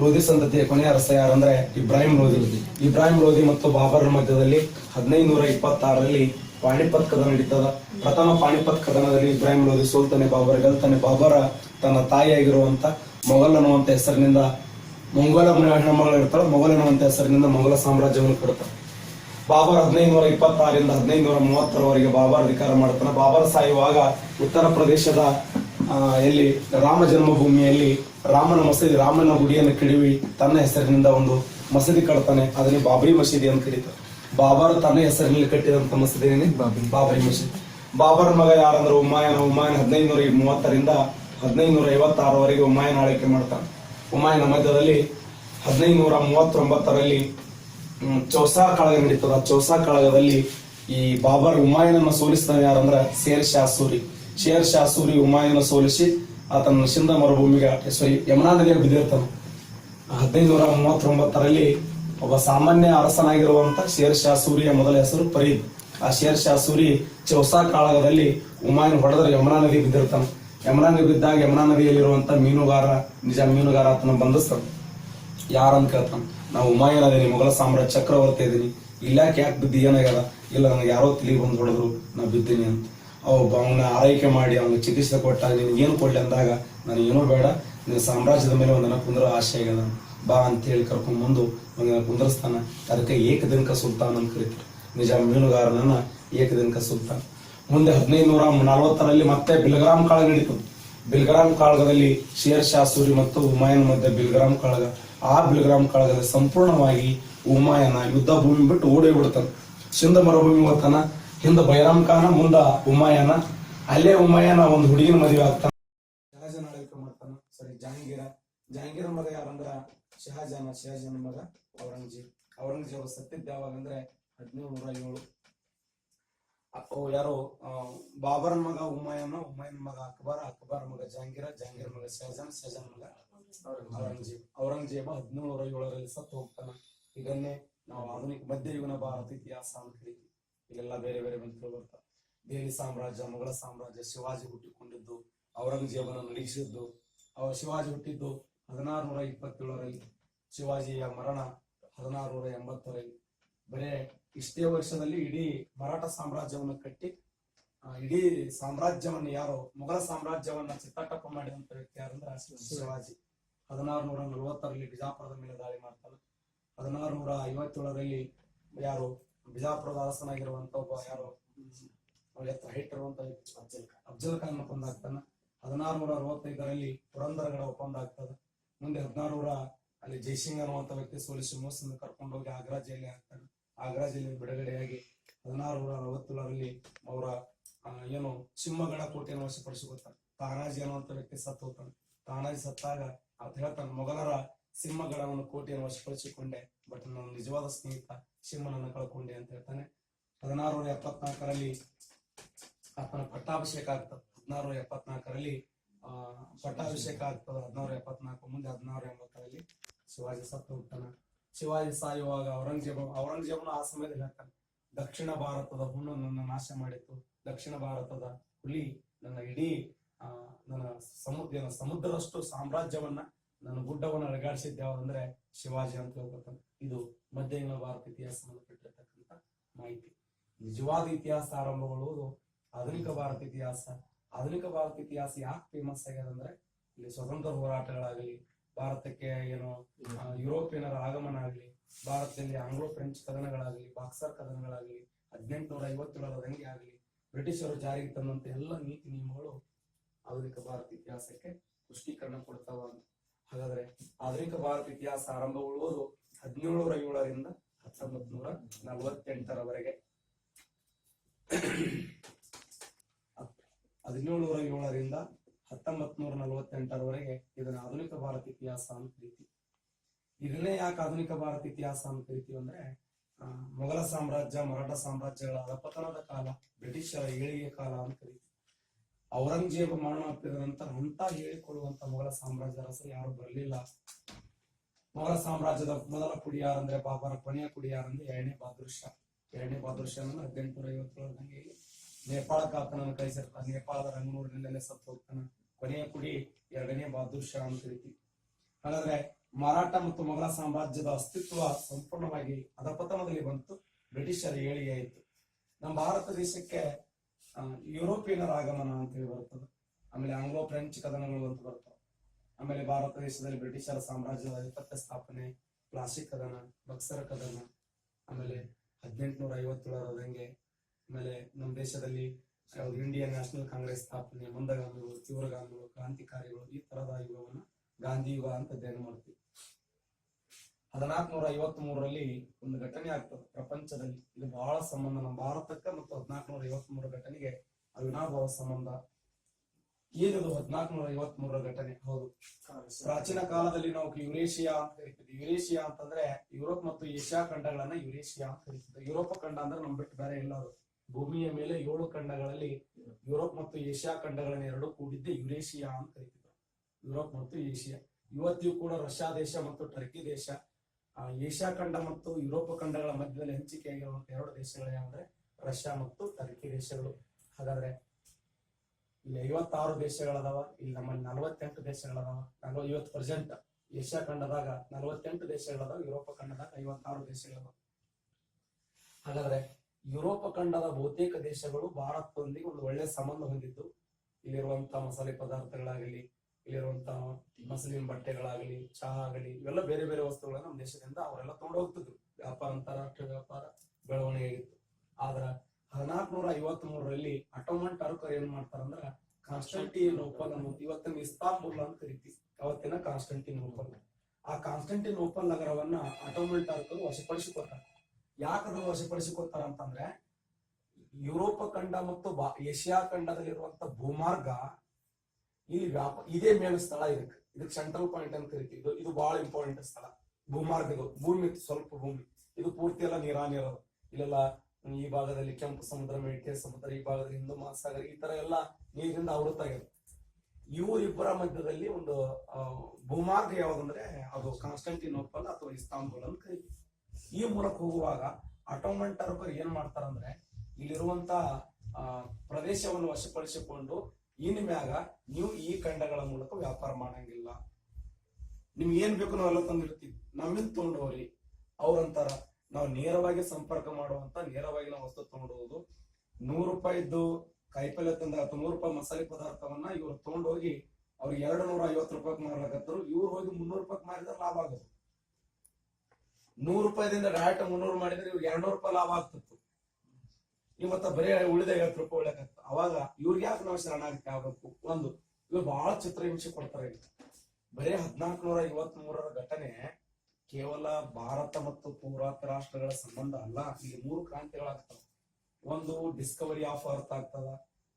A: ಲೋಧಿ ಸಂತತಿಯ ಕೊನೆಯ ರಸ ಯಾರಂದ್ರೆ ಇಬ್ರಾಹಿಂ ಲೋಧಿ. ಇಬ್ರಾಹಿಂ ಲೋಧಿ ಮತ್ತು ಬಾಬರ್ ಮಧ್ಯದಲ್ಲಿ ಹದಿನೈದು ನೂರ ಇಪ್ಪತ್ತಾರರಲ್ಲಿ ಪಾಣಿಪತ್ ಕದನ ನಡೀತದ ಪ್ರಥಮ ಪಾಣಿಪತ್ ಕದನದಲ್ಲಿ ಇಬ್ರಾಹಿಂ ಲೋಧಿ ಸೋಲ್ತಾನೆ ಬಾಬರ್, ಗೆಲ್ತಾನೆ ಬಾಬರ ತನ್ನ ತಾಯಿಯಾಗಿರುವಂತ ಮೊಘಲ್ ಅನ್ನುವಂಥ ಹೆಸರಿನಿಂದ ಮೊಘಲ ಹೆಣ್ಮಗಳು ಇರ್ತಾಳೆ. ಮೊಘಲ್ ಅನ್ನುವಂಥ ಹೆಸರಿನಿಂದ ಮೊಘಲ ಸಾಮ್ರಾಜ್ಯವನ್ನು ಕೊಡ್ತಾನೆ ಬಾಬರ್ ಇಪ್ಪತ್ತಾರರಿಂದ ಹದಿನೈದು ನೂರ ಮೂವತ್ತರವರೆಗೆ ಬಾಬರ್ ಅಧಿಕಾರ ಮಾಡ್ತಾನೆ. ಬಾಬರ್ ಸಾಯುವಾಗ ಉತ್ತರ ಪ್ರದೇಶದ ಎಲ್ಲಿ ರಾಮ ಜನ್ಮಭೂಮಿಯಲ್ಲಿ ರಾಮನ ಮಸೀದಿ, ರಾಮನ ಗುಡಿಯನ್ನು ಕಿಡಿವಿ ತನ್ನ ಹೆಸರಿನಿಂದ ಒಂದು ಮಸೀದಿ ಕಟ್ತಾನೆ. ಅದನ್ನೇ ಬಾಬರಿ ಮಸೀದಿ ಅಂತ ಕರೀತಾರೆ. ಬಾಬರ್ ತನ್ನ ಹೆಸರಿನಲ್ಲಿ ಕಟ್ಟಿದಂತ ಮಸೀದಿ ಬಾಬರಿ ಮಸೀದಿ. ಬಾಬರ್ ಮಗ ಯಾರಂದ್ರೆ ಉಮಾಯನ. ಉಮ್ಮಾಯನ ಹದಿನೈದು ನೂರ ಮೂವತ್ತರಿಂದ ಹದಿನೈದು ನೂರ ಐವತ್ತಾರವರೆಗೆ ಉಮಾಯನ ಆಳ್ವಿಕೆ ಮಾಡ್ತಾನೆ ಉಮಾಯನ ಮಧ್ಯದಲ್ಲಿ ಹದಿನೈದು ನೂರ ಮೂವತ್ತೊಂಬತ್ತರಲ್ಲಿ ಚೌಸಾ ಕಾಳಗ ನಡೀತದ. ಚೌಸಾ ಕಾಳಗದಲ್ಲಿ ಈ ಬಾಬರ್ ಹುಮಾಯೂನನ್ನ ಸೋಲಿಸ್ತಾನೆ ಯಾರಂದ್ರ ಶೇರ್ ಶಾ ಸೂರಿ. ಶೇರ್ ಶಾ ಸೂರಿ ಹುಮಾಯೂನ ಸೋಲಿಸಿ ಆತನ ಸಿಂಧ ಮರುಭೂಮಿಗೆ ಸಾರಿ ಯಮುನಾ ನದಿಗೆ ಬಿದ್ದಿರ್ತಾನೆ. ಹದಿನೈದು ನೂರ ಮೂವತ್ತೊಂಬತ್ತರಲ್ಲಿ ಒಬ್ಬ ಸಾಮಾನ್ಯ ಅರಸನಾಗಿರುವಂತ ಶೇರ್ ಶಾ ಸೂರಿಯ ಮೊದಲ ಹೆಸರು ಫರೀದ್. ಆ ಶೇರ್ ಶಾ ಸೂರಿ ಚೌಸಾ ಕಾಳಗದಲ್ಲಿ ಹುಮಾಯೂನ್ ಹೊಡೆದ್ರೆ ಯಮುನಾ ನದಿ ಬಿದ್ದಿರ್ತಾನೆ. ಯಮುನಾ ನದಿ ಬಿದ್ದಾಗ ಯಮುನಾ ನದಿಯಲ್ಲಿರುವಂತ ಮೀನುಗಾರ, ನಿಜ ಮೀನುಗಾರ ಆತನ ಬಂಧಿಸ್ತಾನೆ ಯಾರಂತ ಕೇಳ್ತಾನ? ನಾವು ಹುಮಾಯೂನ್ ಅದೀನಿ ಮೊಘಲ ಸಾಮ್ರಾಜ್ಯ ಚಕ್ರವರ್ತಿ ಇದೀನಿ. ಇಲ್ಲಾಕೆ ಯಾಕೆ ಬಿದ್ದು ಏನಾಗ್ಯದ ಇಲ್ಲ, ನನಗೆ ಯಾರೋ ತಿಳಿ ಬಂದು ಹೊಡೆದ್ರು ನಾ ಬಿದ್ದೀನಿ ಅಂತ. ಅವ್ ಅವನ ಆರೈಕೆ ಮಾಡಿ, ಅವನಿಗೆ ಚಿಕಿತ್ಸೆ ಕೊಟ್ಟಾಗ ನಿನಗೆ ಏನು ಕೊಡ್ಲಿ ಅಂದಾಗ ನಾನು ಏನೂ ಬೇಡ. ನಿನ್ನ ಸಾಮ್ರಾಜ್ಯದ ಮೇಲೆ ಒಂದನ್ನ ಕುಂದ್ರ ಆಶೆ ಆಗ್ಯದ ಬಾ ಅಂತ ಹೇಳಿ ಕರ್ಕೊಂಡ್ ಬಂದು ಒಂದಿನ ಕುಂದ್ರಸ್ತಾನ. ಅದಕ್ಕೆ ಏಕದಿನಕ ಸುಲ್ತಾನ್ ಅಂತ ಕರೀತಾರೆ. ನಿಜ ಮೀನುಗಾರನನ್ನ ಏಕದಿನಕ ಸುಲ್ತಾನ್. ಮುಂದೆ ಹದಿನೈದು ನೂರ ನಲವತ್ತರಲ್ಲಿ ಮತ್ತೆ ಬಿಲ್ಗ್ರಾಮ್ ಕಾಳಗ ನಡೀತು. ಬಿಲ್ಗ್ರಾಮ್ ಕಾಳಗದಲ್ಲಿ ಶೇರ್ ಶಾ ಸೂರಿ ಮತ್ತು ಉಮಾಯನ್ ಮಧ್ಯೆ ಬಿಲ್ಗ್ರಾಮ್ ಕಾಳಗ, ಆ ಬಿಲ್ಗ್ರಾಮ್ ಕಾಳಗದಲ್ಲಿ ಸಂಪೂರ್ಣವಾಗಿ ಉಮಾಯನ ಯುದ್ಧ ಭೂಮಿ ಬಿಟ್ಟು ಓಡೇ ಬಿಡ್ತಾನೆ ಸಿಂಧ ಮರುಭೂಮಿ ಹೋಗ್ತಾನ ಹಿಂದೆ ಬೈರಾಮ್ ಖಾನ, ಮುಂದ ಉಮಾಯನ ಅಲ್ಲೇ ಉಮಾಯನ ಒಂದು ಹುಡುಗಿನ ಮದುವೆ ಆಗ್ತಾನ. ಶಹಜಾನ್ ಆಳ್ವಿಕೆ ಮಾಡ್ತಾನ. ಸರಿ, ಜಹಾಂಗೀರ. ಜಹಾಂಗೀರ ಮಗ ಯಾರಂದ್ರ ಶಹಜಾನ, ಶಹಜಾನ್ ಮಗ ಔರಂಗಜೇಬ್. ಔರಂಗಜೇಬ್ ಸತ್ತಿದ್ದ ಯಾವಾಗ ಅಂದ್ರೆ ಹದಿನೇಳು ನೂರ ಏಳು. ಅಪ್ಪು ಯಾರು ಬಾಬರನ್ ಬಾಬರ್ ಮಗ ಹುಮಾಯನ ಹುಮಾಯನ್ ಮಗ, ಅಕ್ಬರ್ ಅಕ್ಬರ್ ಮಗ, ಜಹಾಂಗೀರ, ಜಹಾಂಗೀರ್ ಮಗ ಶಹಜಾನ್ ಶಹಜಾನ್ ಮಗ. ಔರಂಗಜೇಬ್, ಔರಂಗಜೇಬ ಹದಿನೇಳು ನೂರ ಏಳರಲ್ಲಿ ಸತ್ತು ಹೋಗ್ತಾನ. ಇದನ್ನೇ ನಾವು ಆಧುನಿಕ ಮಧ್ಯಯುಗನ ಭಾರತ ಇತಿಹಾಸ ಅಂತ ಕರಿತೀವಿ ಇಲ್ಲೆಲ್ಲ ಬೇರೆ ಬೇರೆ ಬಂದು ಬರ್ತಾರೆ ದೆಹಲಿ ಸಾಮ್ರಾಜ್ಯ, ಮೊಘಲ ಸಾಮ್ರಾಜ್ಯ ಶಿವಾಜಿ ಹುಟ್ಟಿಕೊಂಡಿದ್ದು, ಔರಂಗಜೇಬನ ನಡೆಸಿದ್ದು, ಅವ ಶಿವಾಜಿ ಹುಟ್ಟಿದ್ದು ಹದಿನಾರು ನೂರ ಇಪ್ಪತ್ತೇಳರಲ್ಲಿ. ಶಿವಾಜಿಯ ಮರಣ ಹದಿನಾರು ನೂರ ಎಂಬತ್ತರಲ್ಲಿ. ಬರೇ ಇಷ್ಟೇ ವರ್ಷದಲ್ಲಿ ಇಡೀ ಮರಾಠ ಸಾಮ್ರಾಜ್ಯವನ್ನು ಕಟ್ಟಿ ಇಡೀ ಸಾಮ್ರಾಜ್ಯವನ್ನು ಯಾರು ಮೊಘಲ ಸಾಮ್ರಾಜ್ಯವನ್ನ ಚಿತ್ತಾಟಪ್ಪ ಮಾಡಿದಂತ ವ್ಯಕ್ತಿ ಯಾರಂದ್ರೆ ಶಿವಾಜಿ. ಹದಿನಾರು ನೂರ ನಲವತ್ತರಲ್ಲಿ ಬಿಜಾಪುರದ ಮೇಲೆ ದಾಳಿ ಮಾಡ್ತಾನೆ. ಹದಿನಾರು ನೂರ ಐವತ್ತೇಳರಲ್ಲಿ ಯಾರು ಬಿಜಾಪುರದ ಅರಸನಾಗಿರುವಂತ ಒಬ್ಬ ಯಾರು ಎತ್ತರ ಹೈಟ್ ಇರುವಂತ ವ್ಯಕ್ತಿ ಅಫ್ಜಲ್ ಖಾನ್. ಅಫ್ಜಲ್ ಖಾನ್ ಒಪ್ಪಂದ ಆಗ್ತಾನೆ. ಹದಿನಾರು ನೂರ ಅರವತ್ತೈದರಲ್ಲಿ ಪುರಂದರಗಡ ಒಪ್ಪಂದ ಆಗ್ತದೆ. ಮುಂದೆ ಹದಿನಾರು ನೂರ ಅಲ್ಲಿ ಜೈಸಿಂಗ್ ಅನ್ನುವಂತ ವ್ಯಕ್ತಿ ಸೋಲಿಸಿ ಮೋಸದಿಂದ ಕರ್ಕೊಂಡೋಗಿ ಆಗ್ರಾ ಜೈಲಿಗೆ ಹಾಕ್ತಾನೆ. ಆಗ್ರಾ ಜೈಲಿನ ಬಿಡುಗಡೆಯಾಗಿ ಹದಿನಾರು ನೂರ ಅರವತ್ತೇಳರಲ್ಲಿ ಅವರ ಏನು ಸಿಂಹಗಡ ಕೋಟೆಯನ್ನು ವಶಪಡಿಸಿಕೊಳ್ತಾನೆ ತಾನಾಜಿ ಅನ್ನುವಂಥ ವ್ಯಕ್ತಿ ಸತ್ತು ಹೋಗ್ತಾನೆ ತಾನಾಜಿ ಸತ್ತಾಗ ಆತ ಹೇಳ್ತಾನೆ ಮೊಘಲರ ಸಿಂಹಗಡವನ್ನು ಕೋಟೆಯನ್ನು ವಶಪಡಿಸಿಕೊಂಡೆ. ಬಟ್ ನನ್ನ ನಿಜವಾದ ಸ್ನೇಹಿತ ಸಿಂಹನನ್ನು ಕಳ್ಕೊಂಡೆ ಅಂತ ಹೇಳ್ತಾನೆ. ಹದಿನಾರು ನೂರ ಎಪ್ಪತ್ನಾಲ್ಕರಲ್ಲಿ ಆತನ ಪಟ್ಟಾಭಿಷೇಕ ಆಗ್ತದೆ. ಹದಿನಾರು ನೂರ ಎಪ್ಪತ್ನಾಲ್ಕರಲ್ಲಿ, ಆ, ಪಟ್ಟಾಭಿಷೇಕ ಆಗ್ತದೆ. ಹದಿನಾರು ಎಪ್ಪತ್ನಾಲ್ಕು, ಮುಂದೆ ಹದಿನಾರು ಎಂಬತ್ತರಲ್ಲಿ ಶಿವಾಜಿ ಸತ್ತು ಹೋಗ್ತಾನೆ ಶಿವಾಜಿ ಸಾಯುವಾಗ ಔರಂಗಜೇಬ, ಔರಂಗಜೇಬನ ಆ ಸಮಯದಲ್ಲಿ ಹೇಳ್ತಾನೆ, ದಕ್ಷಿಣ ಭಾರತದ ಹುಣ್ಣು ನನ್ನ ನಾಶ ಮಾಡಿತ್ತು. ದಕ್ಷಿಣ ಭಾರತದ ಹುಲಿ ನನ್ನ ಇಡೀ ನನ್ನ ಸಮುದ್ರ ಸಮುದ್ರದಷ್ಟು ಸಾಮ್ರಾಜ್ಯವನ್ನ ನನ್ನ ಗುಡ್ಡವನ್ನ ಅಂದ್ರೆ ಶಿವಾಜಿ ಅಂತ ಹೇಳ್ಕೊತಾನೆ. ಇದು ಮಧ್ಯಯುಗ ಭಾರತ ಇತಿಹಾಸ ಸಂಬಂಧಪಟ್ಟಿರ್ತಕ್ಕಂಥ ಮಾಹಿತಿ. ನಿಜವಾದ ಇತಿಹಾಸ ಆರಂಭಗೊಳ್ಳುವುದು ಆಧುನಿಕ ಭಾರತ ಇತಿಹಾಸ. ಆಧುನಿಕ ಭಾರತ ಇತಿಹಾಸ ಯಾಕೆ ಫೇಮಸ್ ಆಗ್ಯದಂದ್ರೆ, ಇಲ್ಲಿ ಸ್ವತಂತ್ರ ಹೋರಾಟಗಳಾಗಲಿ ಭಾರತಕ್ಕೆ ಏನು ಯುರೋಪಿಯನರ ಆಗಮನ ಆಗಲಿ, ಭಾರತದಲ್ಲಿ ಆಂಗ್ಲೋ ಫ್ರೆಂಚ್ ಕದನಗಳಾಗಲಿ, ಬಾಕ್ಸರ್ ಕದನಗಳಾಗಲಿ ಹದಿನೆಂಟುನೂರ ಐವತ್ತೇಳರ ದಂಗೆ ಆಗಲಿ, ಬ್ರಿಟಿಷರು ಜಾರಿಗೆ ತಂದಂತ ಎಲ್ಲ ನೀತಿ ನಿಯಮಗಳು ಆಧುನಿಕ ಭಾರತ ಇತಿಹಾಸಕ್ಕೆ ಪುಷ್ಟೀಕರಣ ಕೊಡ್ತಾವ ಹಾಗಾದ್ರೆ ಆಧುನಿಕ ಭಾರತ ಇತಿಹಾಸ ಆರಂಭಗೊಳ್ಳುವುದು ಹದಿನೇಳುನೂರ ಏಳರಿಂದ ಹತ್ತೊಂಬತ್ ನೂರ ನಲವತ್ತೆಂಟರವರೆಗೆ ಹದಿನೇಳುನೂರ ಏಳರಿಂದ ಹತ್ತೊಂಬತ್ ನೂರ ನಲವತ್ತೆಂಟರವರೆಗೆ ಇದನ್ನ ಆಧುನಿಕ ಭಾರತ ಇತಿಹಾಸ ಅಂತ ಕರಿತೀವಿ. ಇದನ್ನೇ ಯಾಕೆ ಆಧುನಿಕ ಭಾರತ ಇತಿಹಾಸ ಅಂತ ಕರಿತೀವಿ ಅಂದ್ರೆ ಮೊಘಲ ಸಾಮ್ರಾಜ್ಯ, ಮರಾಠ ಸಾಮ್ರಾಜ್ಯಗಳ ಅಧಪತನದ ಕಾಲ, ಬ್ರಿಟಿಷರ ಏಳಿಗೆ ಕಾಲ ಅಂತ ಕರಿತೀವಿ. ಔರಂಗಜೇಬ ಮರಣ ನಂತರ ಅಂತ ಹೇಳಿಕೊಳ್ಳುವಂತ ಮೊಘಲ ಸಾಮ್ರಾಜ್ಯ ರಸ ಯಾರು ಬರಲಿಲ್ಲ. ಮೊಘಲ ಸಾಮ್ರಾಜ್ಯದ ಮೊದಲ ಕುಡಿಯಾರ ಅಂದ್ರೆ ಬಾಬರ ಕೊನೆಯ ಕುಡಿಯಾರ ಅಂದ್ರೆ ಎರಡನೇ ಬಹದ್ದೂರ್ ಶಾ ಎರಡನೇ ಬಹದ್ದೂರ್ ಶಾ ಅಂದ್ರೆ ಹದಿನೆಂಟುನೂರ ಐವತ್ತೇಳು ನೇಪಾಳ ಕಾಕನನ್ನು ಕಳಿಸಿರ್ತಾರೆ ನೇಪಾಳದ ರಂಗನೂರಿನಲ್ಲೇ ಸತ್ತು ಹೋಗ್ತಾನ. ಕೊನೆಯ ಕುಡಿ, ಎರಡನೇ ಬಹದ್ದೂರ್ ಶಾ ಅಂತ ಹಾಗಾದ್ರೆ ಮರಾಠ ಮತ್ತು ಮೊಘಲ ಸಾಮ್ರಾಜ್ಯದ ಅಸ್ತಿತ್ವ ಸಂಪೂರ್ಣವಾಗಿ ಅಧಪತನದಲ್ಲಿ ಬಂತು. ಬ್ರಿಟಿಷರ ಏಳಿಗೆ ಆಯಿತು. ನಮ್ಮ ಭಾರತ ದೇಶಕ್ಕೆ ಯುರೋಪಿಯನರ ಆಗಮನ ಅಂತ ಹೇಳಿ ಬರ್ತದೆ. ಆಮೇಲೆ ಆಂಗ್ಲೋ, ಫ್ರೆಂಚ್ ಕದನಗಳು ಅಂತ ಬರ್ತವೆ. ಆಮೇಲೆ ಭಾರತ ದೇಶದಲ್ಲಿ ಬ್ರಿಟಿಷರ ಸಾಮ್ರಾಜ್ಯದ ಅಧಿಪತ್ಯ ಸ್ಥಾಪನೆ ಪ್ಲಾಸ್ಟಿಕ್ ಕದನ, ಬಕ್ಸರ ಕದನ, ಆಮೇಲೆ ಹದಿನೆಂಟುನೂರ ಐವತ್ತೇಳರ ದಂಗೆ ಆಮೇಲೆ ನಮ್ಮ ದೇಶದಲ್ಲಿ ಯಾವ್ದು ಇಂಡಿಯನ್ ನ್ಯಾಷನಲ್ ಕಾಂಗ್ರೆಸ್ ಸ್ಥಾಪನೆ ಮಂದಗಾಮಿಗಳು ತೀವ್ರಗಾಮಿಗಳು ಕ್ರಾಂತಿಕಾರಿಗಳು ಈ ತರದ ಯುಗವನ್ನ ಗಾಂಧಿ ಯುಗ ಅಂತ ಅಧ್ಯಯನ ಮಾಡ್ತೀವಿ. ಹದಿನಾಲ್ಕುನೂರ ಐವತ್ತ್ ಮೂರರಲ್ಲಿ ಒಂದು ಘಟನೆ ಆಗ್ತದೆ ಪ್ರಪಂಚದಲ್ಲಿ. ಇದು ಬಹಳ ಸಂಬಂಧ ನಮ್ಮ ಭಾರತಕ್ಕೆ ಮತ್ತು ಹದಿನಾಲ್ಕನೂರ ಐವತ್ತ್ ಮೂರ ಘಟನೆಗೆ ಅವಿನಾಭಾವ ಸಂಬಂಧ. ಏನಿದು ಹದಿನಾಲ್ಕುನೂರ ಐವತ್ತ್ ಮೂರರ ಘಟನೆ? ಹೌದು. ಪ್ರಾಚೀನ ಕಾಲದಲ್ಲಿ ನಾವು ಯುರೇಷಿಯಾ ಅಂತ ಕರಿತಿದ್ವಿ ಯುರೇಷಿಯಾ ಅಂತಂದ್ರೆ ಯುರೋಪ್ ಮತ್ತು ಏಷ್ಯಾ ಖಂಡಗಳನ್ನ ಯುರೇಷಿಯಾ ಅಂತ ಕರಿತಿದ್ವಿ ಯುರೋಪ ಖಂಡ ಅಂದ್ರೆ ನಮ್ ಬಿಟ್ಟು ಬೇರೆ ಇಲ್ಲ ಭೂಮಿಯ ಮೇಲೆ ಏಳು ಖಂಡಗಳಲ್ಲಿ ಯುರೋಪ್ ಮತ್ತು ಏಷ್ಯಾ ಖಂಡಗಳನ್ನ ಎರಡು ಕೂಡಿದ್ದೆ ಯುರೇಷಿಯಾ ಅಂತ ಕರಿತಿದ್ರು. ಯುರೋಪ್ ಮತ್ತು ಏಷ್ಯಾ. ಇವತ್ತಿಗೂ ಕೂಡ ರಷ್ಯಾ ದೇಶ ಮತ್ತು ಟರ್ಕಿ ದೇಶ ಆ, ಏಷ್ಯಾ ಖಂಡ ಮತ್ತು ಯುರೋಪ್ ಖಂಡಗಳ ಮಧ್ಯದಲ್ಲಿ ಹಂಚಿಕೆಯಾಗಿರುವಂತ ಎರಡು ದೇಶಗಳು ಯಾವಂದ್ರೆ? ರಷ್ಯಾ ಮತ್ತು ಟರ್ಕಿ ದೇಶಗಳು. ಹಾಗಾದ್ರೆ ಇಲ್ಲಿ ಐವತ್ತಾರು ದೇಶಗಳದಾವ ಇಲ್ಲಿ ನಮ್ಮಲ್ಲಿ ನಲವತ್ತೆಂಟು ದೇಶಗಳದಾವ. ನಲ್ವ ಇವತ್ತು ಪ್ರೆಸೆಂಟ್ ಏಷ್ಯಾ ಖಂಡದಾಗ ನಲವತ್ತೆಂಟು ದೇಶಗಳದಾವ ಯುರೋಪ ಖಂಡದಾಗ ಐವತ್ತಾರು ದೇಶಗಳದಾವ. ಹಾಗಾದ್ರೆ ಯುರೋಪ ಖಂಡದ ಬಹುತೇಕ ದೇಶಗಳು ಭಾರತದೊಂದಿಗೆ ಒಂದು ಒಳ್ಳೆ ಸಂಬಂಧ ಹೊಂದಿದ್ದು. ಇಲ್ಲಿರುವಂತ ಮಸಾಲೆ ಪದಾರ್ಥಗಳಾಗಲಿ ಇಲ್ಲಿರುವಂತ ಮಸಲಿನ ಬಟ್ಟೆಗಳಾಗಲಿ ಚಹಾ ಆಗಲಿ ಇವೆಲ್ಲ ಬೇರೆ ಬೇರೆ ವಸ್ತುಗಳನ್ನ ನಮ್ಮ ದೇಶದಿಂದ ಅವರೆಲ್ಲ ತಗೊಂಡು ಹೋಗ್ತಿದ್ರು. ವ್ಯಾಪಾರ, ಅಂತಾರಾಷ್ಟ್ರೀಯ ವ್ಯಾಪಾರ ಬೆಳವಣಿಗೆ ಆಗಿತ್ತು. ಆದ್ರ ಹದಿನಾಲ್ಕನೂರ ಐವತ್ತ್ ಮೂರರಲ್ಲಿ ಅಟೋಮನ್ ಟರ್ಕರ್ ಏನ್ ಮಾಡ್ತಾರಂದ್ರ ಕಾನ್ಸ್ಟಂಟಿನೋಪಲ್ ಅನ್ನೋದು ಇವತ್ತಿನ ಇಸ್ತಾಂಬುಲ್ ಅಂತ ಕರಿತೀವಿ. ಅವತ್ತಿನ ಕಾನ್ಸ್ಟಂಟಿನೋಪಲ್ ಆ ಕಾನ್ಸ್ಟಂಟಿನೋಪಲ್ ನಗರವನ್ನ ಅಟೋಮನ್ ಟರ್ಕರು ವಶಪಡಿಸಿಕೊತಾರೆ ಯಾಕದು ವಶಪಡಿಸಿಕೊತಾರ ಅಂತಂದ್ರೆ ಯುರೋಪ ಖಂಡ ಮತ್ತು ಏಷ್ಯಾ ಖಂಡದಲ್ಲಿರುವಂತ ಭೂಮಾರ್ಗ ಇಲ್ಲಿ ವ್ಯಾಪ, ಇದೇ ಮೇನ್ ಸ್ಥಳ ಇದಕ್ಕೆ. ಇದಕ್ಕೆ ಸೆಂಟ್ರಲ್ ಪಾಯಿಂಟ್ ಅಂತ ಕರಿತೀವಿ. ಇದು ಬಹಳ ಇಂಪಾರ್ಟೆಂಟ್ ಸ್ಥಳ. ಭೂಮಾರ್ಗಗಳು. ಭೂಮಿ, ಸ್ವಲ್ಪ ಭೂಮಿ. ಇದು ಪೂರ್ತಿ ಎಲ್ಲ ನೀರಾನಿರೋದು ಇಲ್ಲೆಲ್ಲ ಈ ಭಾಗದಲ್ಲಿ ಕೆಂಪು ಸಮುದ್ರ ಮೆಡಿಟೇರಿಯನ್ ಸಮುದ್ರ, ಈ ಭಾಗದಲ್ಲಿ ಹಿಂದೂ ಮಹಾಸಾಗರ, ಈ ತರ ಎಲ್ಲ ನೀರಿನಿಂದ ಇವು ಇವರಿಬ್ಬರ ಮಧ್ಯದಲ್ಲಿ ಒಂದು ಭೂಮಾರ್ಗ ಯಾವ್ದಂದ್ರೆ ಅದು ಕಾನ್ಸ್ಟಂಟಿನೋಪಲ್ ಅಥವಾ ಇಸ್ತಾಂಬುಲ್ ಅಂತ ಕರಿತೀವಿ. ಈ ಮೂಲಕ ಹೋಗುವಾಗ ಆಟೋಮನ್ ಟರ್ಕರ್ ಏನ್ ಮಾಡ್ತಾರಂದ್ರೆ ಇಲ್ಲಿರುವಂತ ಪ್ರದೇಶವನ್ನು ವಶಪಡಿಸಿಕೊಂಡು ಇನ್ ಮ್ಯಾಗ ನೀವು ಈ ಖಂಡಗಳ ಮೂಲಕ ವ್ಯಾಪಾರ ಮಾಡಂಗಿಲ್ಲ. ನಿಮ್ಗೆ ಏನ್ ಬೇಕು ನಾವೆಲ್ಲ ತಂದಿರ್ತೀವಿ. ನಮ್ಮಿಂದ ತಗೊಂಡು ಹೋಗ್ರಿ. ಅವ್ರಂತಾರ, ನಾವು ನೇರವಾಗಿ ಸಂಪರ್ಕ ಮಾಡುವಂತ, ನೇರವಾಗಿ ನಾವು ವಸ್ತು ತಗೊಂಡು ನೂರು ರೂಪಾಯಿದ್ದು ಕಾಯಿಪಲ್ಯ ತಂದ, ಅಥವಾ ನೂರು ರೂಪಾಯಿ ಮಸಾಲೆ ಪದಾರ್ಥವನ್ನ ಇವ್ರು ತಗೊಂಡೋಗಿ ಅವ್ರಿಗೆ ಎರಡು ನೂರ ಐವತ್ತು ರೂಪಾಯಿ ಮಾರ್ಲಕತ್ತರು. ಇವ್ರು ಹೋಗಿ ಮುನ್ನೂರು ರೂಪಾಯಿ ಮಾರಿದ್ರೆ ಲಾಭ ಆಗೋದು. ನೂರು ರೂಪಾಯಿದಿಂದ ಡೈರೆಕ್ಟ್ ಮುನ್ನೂರು ಮಾಡಿದ್ರೆ ಇವ್ರಿಗೆ ಎರಡ್ನೂರು ರೂಪಾಯಿ ಲಾಭ ಆಗ್ತಿತ್ತು. ಇವತ್ತ ಬರೀ ಉಳಿದ ಐವತ್ತು ರೂಪಾಯಿ ಉಳಿಯಕತ್ತ. ಅವಾಗ ಇವ್ರಿಗೆ ಯಾಕೆ ನಾವು ಶರಣಾಗತಿ ಆಗ್ಬೇಕು? ಒಂದು, ಇವ್ರು ಬಹಳ ಚಿತ್ರಹಿಂಸೆ ಕೊಡ್ತಾರೆ ಬರೀ ಹದಿನಾಲ್ಕನೂರ ಐವತ್ ಮೂರರ ಘಟನೆ ಕೇವಲ ಭಾರತ ಮತ್ತು ಪೂರ್ವಾತ ರಾಷ್ಟ್ರಗಳ ಸಂಬಂಧ ಅಲ್ಲ, ಇಲ್ಲಿ ಮೂರು ಕ್ರಾಂತಿಗಳಾಗ್ತವೆ ಒಂದು ಡಿಸ್ಕವರಿ ಆಫ್ ಅರ್ತ್ ಆಗ್ತದ,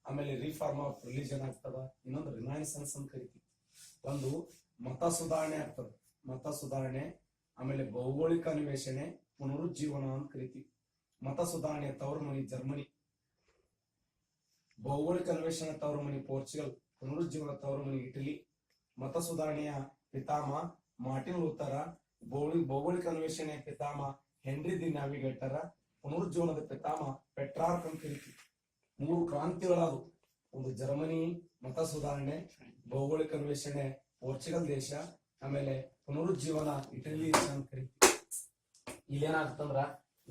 A: ಆಮೇಲೆ ರಿಫಾರ್ಮ್ ಆಫ್ ರಿಲಿಜನ್ ಆಗ್ತದ, ಇನ್ನೊಂದು ರಿನೈಸನ್ಸ್ ಅಂತ ಕರಿತೀವಿ. ಒಂದು ಮತ ಸುಧಾರಣೆ ಆಗ್ತದ. ಮತ ಸುಧಾರಣೆ ಆಮೇಲೆ ಭೌಗೋಳಿಕ ಅನ್ವೇಷಣೆ, ಪುನರುಜ್ಜೀವನ ಅಂತ ಕರಿತೀವಿ. ಮತ ಸುಧಾರಣೆ ತವರು ಮನಿ ಜರ್ಮನಿ. ಭೌಗೋಳಿಕ ಅನ್ವೇಷಣೆ ತವರು ಮನಿ ಪೋರ್ಚುಗಲ್, ಪುನರುಜ್ಜೀವನ ತವರು ಮನಿ ಇಟಲಿ. ಮತ ಸುಧಾರಣೆಯ ಪಿತಾಮ ಮಾರ್ಟಿನ್ ಉತ್ತರ ಭೌಗೋಳಿ, ಭೌಗೋಳಿಕ ಅನ್ವೇಷಣೆ ಪಿತಾಮ ಹೆನ್ರಿ ದಿ ನ್ಯಾವಿಗೇಟರ, ಪುನರುಜ್ಜೀವನದ ಪಿತಾಮ ಪೆಟ್ರಾರ್ಕ್ ಅಂತ ಕರಿತೀವಿ. ಮೂರು ಕ್ರಾಂತಿಗಳಾದವು. ಒಂದು ಜರ್ಮನಿ, ಮತ ಸುಧಾರಣೆ, ಭೌಗೋಳಿಕ ಅನ್ವೇಷಣೆ, ಪೋರ್ಚುಗಲ್ ದೇಶ, ಆಮೇಲೆ ಪುನರುಜ್ಜೀವನ ದೇಶ ಇಲ್ಲಿ ಕರಿತೀವಿ ಇಲ್ಲೇನಾಗ್ತಂದ್ರ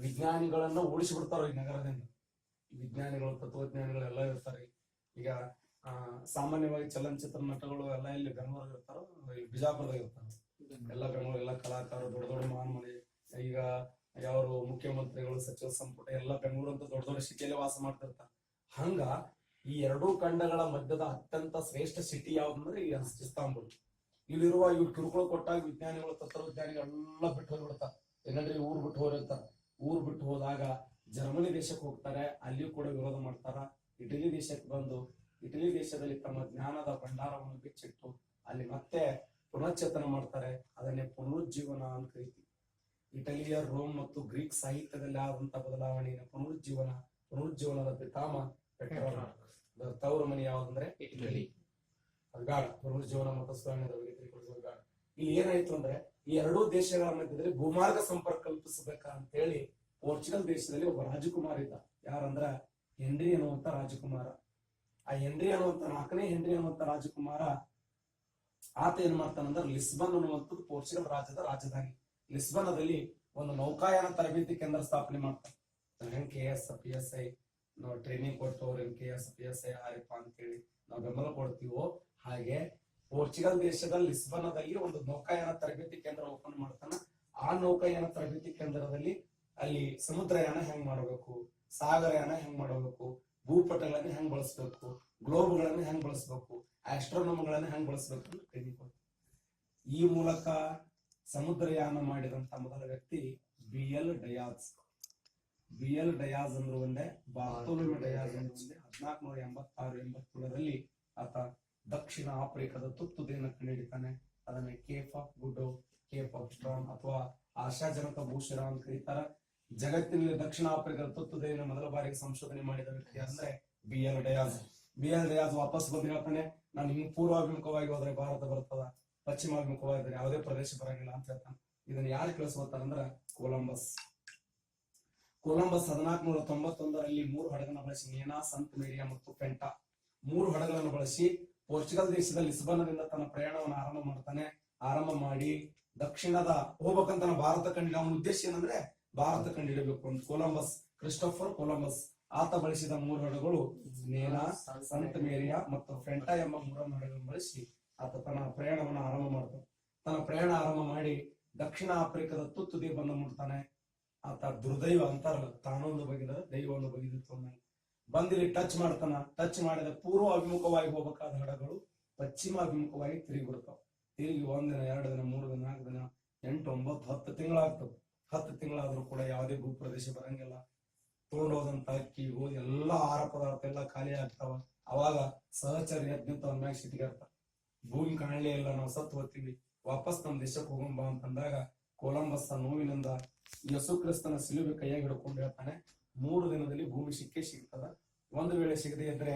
A: ವಿಜ್ಞಾನಿಗಳನ್ನ ಉಳಿಸಿಬಿಡ್ತಾರ ಈ ನಗರದಿಂದ. ವಿಜ್ಞಾನಿಗಳು ತತ್ವಜ್ಞಾನಿಗಳು ಎಲ್ಲ ಇರ್ತಾರೆ. ಈಗ ಸಾಮಾನ್ಯವಾಗಿ ಚಲನಚಿತ್ರ ನಟಗಳು ಎಲ್ಲ ಇಲ್ಲಿ ಬೆಂಗಳೂರು ಇರ್ತಾರೋ ಇಲ್ಲಿ ಬಿಜಾಪುರದಾಗ ಇರ್ತಾರೆ. ಎಲ್ಲ ಬೆಂಗಳೂರು ಎಲ್ಲ ಕಲಾಕಾರರು, ದೊಡ್ಡ ದೊಡ್ಡ ಮಾನ್ಮನೆ, ಈಗ ಯಾರು ಮುಖ್ಯಮಂತ್ರಿಗಳು, ಸಚಿವ ಸಂಪುಟ, ಎಲ್ಲ ಬೆಂಗಳೂರು ಅಂತ ದೊಡ್ಡ ದೊಡ್ಡ ಸಿಟಿಯಲ್ಲಿ ವಾಸ ಮಾಡ್ತಿರ್ತಾರೆ. ಹಂಗ ಈ ಎರಡೂ ಖಂಡಗಳ ಮಧ್ಯದ ಅತ್ಯಂತ ಶ್ರೇಷ್ಠ ಸಿಟಿ ಯಾವ್ದಂದ್ರೆ ಈ ಇಸ್ತಾಂಬುಲ್ ಇಲ್ಲಿರುವ ಇವ್ರು ಕಿರುಕುಳ ಕೊಟ್ಟಾಗ ವಿಜ್ಞಾನಿಗಳು ತತ್ವಜ್ಞಾನಿಗಳೆಲ್ಲ ಬಿಟ್ಟು ಹೋಗ್ಬಿಡ್ತಾರೆ. ಏನಂದ್ರೆ ಊರ್ ಬಿಟ್ಟು ಹೋಗಿರ್ತಾರ ಊರ್ ಬಿಟ್ಟು ಹೋದಾಗ ಜರ್ಮನಿ ದೇಶಕ್ಕೆ ಹೋಗ್ತಾರೆ ಅಲ್ಲಿಯೂ ಕೂಡ ವಿರೋಧ ಮಾಡ್ತಾರ. ಇಟಲಿ ದೇಶಕ್ಕೆ ಬಂದು ಇಟಲಿ ದೇಶದಲ್ಲಿ ತಮ್ಮ ಜ್ಞಾನದ ಭಂಡಾರವನ್ನು ಬಿಚ್ಚಿಟ್ಟು ಅಲ್ಲಿ ಮತ್ತೆ ಪುನಶ್ಚೇತನ ಮಾಡ್ತಾರೆ. ಅದನ್ನೇ ಪುನರುಜ್ಜೀವನ ಅಂತ ಕರಿತೀವಿ. ಇಟಲಿಯ ರೋಮ್ ಮತ್ತು ಗ್ರೀಕ್ ಸಾಹಿತ್ಯದಲ್ಲಿ ಆದಂತಹ ಬದಲಾವಣೆಯ ಪುನರುಜ್ಜೀವನ ಪುನರುಜ್ಜೀವನದ ಪಿತಾಮ ತವರು ಮನೆ ಯಾವ್ದಂದ್ರೆ? ಇಟಲಿ. ಅದು ಬೇಡ ಜೀವನ ಮತ್ತು ಸ್ವಾಮಿ ಇಲ್ಲಿ ಏನಾಯ್ತು ಅಂದ್ರೆ ಈ ಎರಡೂ ದೇಶಗಳ ಮಧ್ಯದಲ್ಲಿ ಭೂಮಾರ್ಗ ಸಂಪರ್ಕ ಕಲ್ಪಿಸಬೇಕ ಅಂತ ಹೇಳಿ ಪೋರ್ಚುಗಲ್ ದೇಶದಲ್ಲಿ ಒಬ್ಬ ರಾಜಕುಮಾರ ಇದ್ದ. ಯಾರಂದ್ರ ಹೆನ್ರಿ ಅನ್ನುವಂತ ರಾಜಕುಮಾರ. ಆ ಹೆನ್ರಿ ಅನ್ನುವಂತ ನಾಲ್ಕನೇ ಹೆನ್ರಿ ಅನ್ನುವಂತ ರಾಜಕುಮಾರ ಆತ ಏನ್ ಮಾಡ್ತಾನಂದ್ರೆ ಲಿಸ್ಬನ್ ಅನ್ನುವಂಥದ್ದು ಪೋರ್ಚುಗಲ್ ರಾಜ್ಯದ ರಾಜಧಾನಿ. ಲಿಸ್ಬನದಲ್ಲಿ ಒಂದು ನೌಕಾಯಾನ ತರಬೇತಿ ಕೇಂದ್ರ ಸ್ಥಾಪನೆ ಮಾಡ್ತಾರೆ K S P S I ನಾವು training ಕೊಡ್ತೇವ್ರಿ K S P S I ಆರಿಪ್ಪ ಅಂತೇಳಿ ನಾವು ಬೆಂಬಲ ಕೊಡ್ತೀವೋ ಹಾಗೆ ಪೋರ್ಚುಗಲ್ ದೇಶದ ಲಿಸ್ಬನದಲ್ಲಿ ಒಂದು ನೌಕಾಯಾನ ತರಬೇತಿ ಕೇಂದ್ರ ಓಪನ್ ಮಾಡ್ತಾನ. ಆ ನೌಕಾಯಾನ ತರಬೇತಿ ಕೇಂದ್ರದಲ್ಲಿ ಅಲ್ಲಿ ಸಮುದ್ರಯಾನ ಹೆಂಗ್ ಮಾಡಬೇಕು, ಸಾಗರಯಾನ ಹೆಂಗ್ ಮಾಡಬೇಕು ಭೂಪಟಗಳನ್ನ ಹೆಂಗ್ ಬಳಸ್ಬೇಕು, ಗ್ಲೋಬ್ಗಳನ್ನ ಹೆಂಗ್ ಬಳಸ್ಬೇಕು, ಆಸ್ಟ್ರೋನಮ್ಗಳನ್ನ ಹೆಂಗ್ ಬಳಸ್ಬೇಕು ಅಂತ ಟ್ರೈನಿಂಗ್ ಈ ಮೂಲಕ ಸಮುದ್ರಯಾನ ಮಾಡಿದಂತ ಮೊದಲ ವ್ಯಕ್ತಿ B L Dias. B L Dias ಅಂದ್ರೆ ಒಂದೇ, ಬಾರ್ತೋಲೊಮೆ ಡಯಾಜ್ ಅಂದ್ರೆ ಒಂದೇ. ಹದಿನಾಲ್ಕು ನೂರ ಎಂಬತ್ತಾರು ಎಂಬತ್ತೇಳರಲ್ಲಿ ಆತ ದಕ್ಷಿಣ ಆಫ್ರಿಕಾದ ತುತ್ತುದಿಯನ್ನು ನೀಡಿದ್ದಾನೆ ಅದನ್ನ Cape of Good Cape of Strong ಅಥವಾ ಆಶಾಜನಕ ಭೂಷಣ ಅಂತ ಕರೀತಾರ. ಜಗತ್ತಿನಲ್ಲಿ ದಕ್ಷಿಣ ಆಫ್ರಿಕಾದ ತುತ್ತುದಿಯನ್ನು ಮೊದಲ ಬಾರಿಗೆ ಸಂಶೋಧನೆ ಮಾಡಿದ ವ್ಯಕ್ತಿ ಅಂದ್ರೆ B L Dias B L Dias ವಾಪಸ್ ಬಂದು ಹೇಳ್ತಾನೆ, ನಾನು ಹಿಂಗ್ ಪೂರ್ವಾಭಿಮುಖವಾಗಿ ಹೋದ್ರೆ ಭಾರತ ಬರ್ತದ ಪಶ್ಚಿಮಾಭಿಮುಖವಾಗಿದ್ರೆ ಯಾವುದೇ ಪ್ರದೇಶ ಬರಂಗಿಲ್ಲ ಅಂತ ಹೇಳ್ತಾನೆ. ಇದನ್ನ ಯಾರು ಕಳಿಸ್ಬೋತಾರಂದ್ರ ಕೊಲಂಬಸ್. ಕೊಲಂಬಸ್ ಹದಿನಾಲ್ಕು ನೂರ ತೊಂಬತ್ತೊಂದರಲ್ಲಿ ಮೂರು ಹಡಗನ್ನು ಬಳಸಿ ನೇನಾ, ಸಂತ, ಮೇರಿಯಾ ಮತ್ತು ಪೆಂಟಾ. ಮೂರು ಹಡಗಳನ್ನು ಬಳಸಿ ಪೋರ್ಚುಗಲ್ ದೇಶದ ಲಿಸ್ಬನ್ನಿಂದ ತನ್ನ ಪ್ರಯಾಣವನ್ನು ಆರಂಭ ಮಾಡ್ತಾನೆ. ಆರಂಭ ಮಾಡಿ ದಕ್ಷಿಣದ ಹೋಗ್ಬೇಕಂತ ಭಾರತ ಕಂಡಿಡ ಅವನ ಉದ್ದೇಶ ಏನಂದ್ರೆ ಭಾರತ ಕಂಡಿಡಬೇಕು ಅಂತ ಕೊಲಂಬಸ್, ಕ್ರಿಸ್ಟೋಫರ್ ಕೊಲಂಬಸ್. ಆತ ಬಳಸಿದ ಮೂರು ಹಡಗಳು ನೇನಾ ಸಂತ ಮೇರಿಯಾ ಮತ್ತು ಫೆಂಟಾ ಎಂಬ ಮೂರನ್ನು ಹಡಗಳನ್ನು ಬಳಸಿ ಆತ ತನ್ನ ಪ್ರಯಾಣವನ್ನು ಆರಂಭ ಮಾಡ್ತಾನೆ. ತನ್ನ ಪ್ರಯಾಣ ಆರಂಭ ಮಾಡಿ ದಕ್ಷಿಣ ಆಫ್ರಿಕಾದ ತುತ್ತು ಬಂದು ಮುಟ್ತಾನೆ. ಆತ ದುರ್ದೈವ ಅಂತಾರಲ್ಲ ತಾನೊಂದು ಬಗೆದ ದೈವ ಒಂದು ಬಗೆದಿತ್ತು. ಬಂದಿಲ್ಲಿ ಟಚ್ ಮಾಡ್ತಾನ. ಟಚ್ ಮಾಡಿದ ಪೂರ್ವ ಅಭಿಮುಖವಾಗಿ ಹೋಗಬೇಕಾದ ಹಡಗಳು ಪಶ್ಚಿಮ ಅಭಿಮುಖವಾಗಿ ತಿರುಗಿ ಬಿಡ್ತಾವ ತಿರುಗಿ ಒಂದಿನ ಎರಡು ದಿನ, ಮೂರು ದಿನ, ನಾಲ್ಕು ದಿನ, ಎಂಟು, ಒಂಬತ್ತು, ಹತ್ತು ತಿಂಗಳಾಗ್ತವೆ. ಹತ್ತು ತಿಂಗಳಾದ್ರೂ ಕೂಡ ಯಾವುದೇ ಭೂಪ್ರದೇಶ ಬರಂಗಿಲ್ಲ. ತಗೊಂಡೋದಂತ ಅಕ್ಕಿ, ಗೋಧಿ ಎಲ್ಲಾ ಆಹಾರ ಪದಾರ್ಥ ಎಲ್ಲ ಖಾಲಿ ಆಗ್ತಾವ. ಅವಾಗ ಸಹಚರ ಯಜ್ಞಂತ ಒಂದ್ ಮ್ಯಾಗ ಭೂಮಿ ಕಾಣಲೇ ಇಲ್ಲ, ನಾವು ಸತ್ತು ಹೋಗ್ತೀವಿ. ವಾಪಸ್ ನಮ್ ದೇಶಕ್ಕೆ ಹೋಗೋಣ ಅಂತಂದಾಗ ಕೊಲಂಬಸ್ ನೋವಿನಿಂದ ಯೇಸು ಕ್ರಿಸ್ತನ ಸಿಲುಬೆ ಕೈಯಾಗಿ ಹಿಡ್ಕೊಂಡು ಹೇಳ್ತಾನೆ ಮೂರು ದಿನದಲ್ಲಿ ಭೂಮಿ ಸಿಕ್ಕೇ ಸಿಗ್ತದ. ಒಂದು ವೇಳೆ ಸಿಗದೆ ಇದ್ರೆ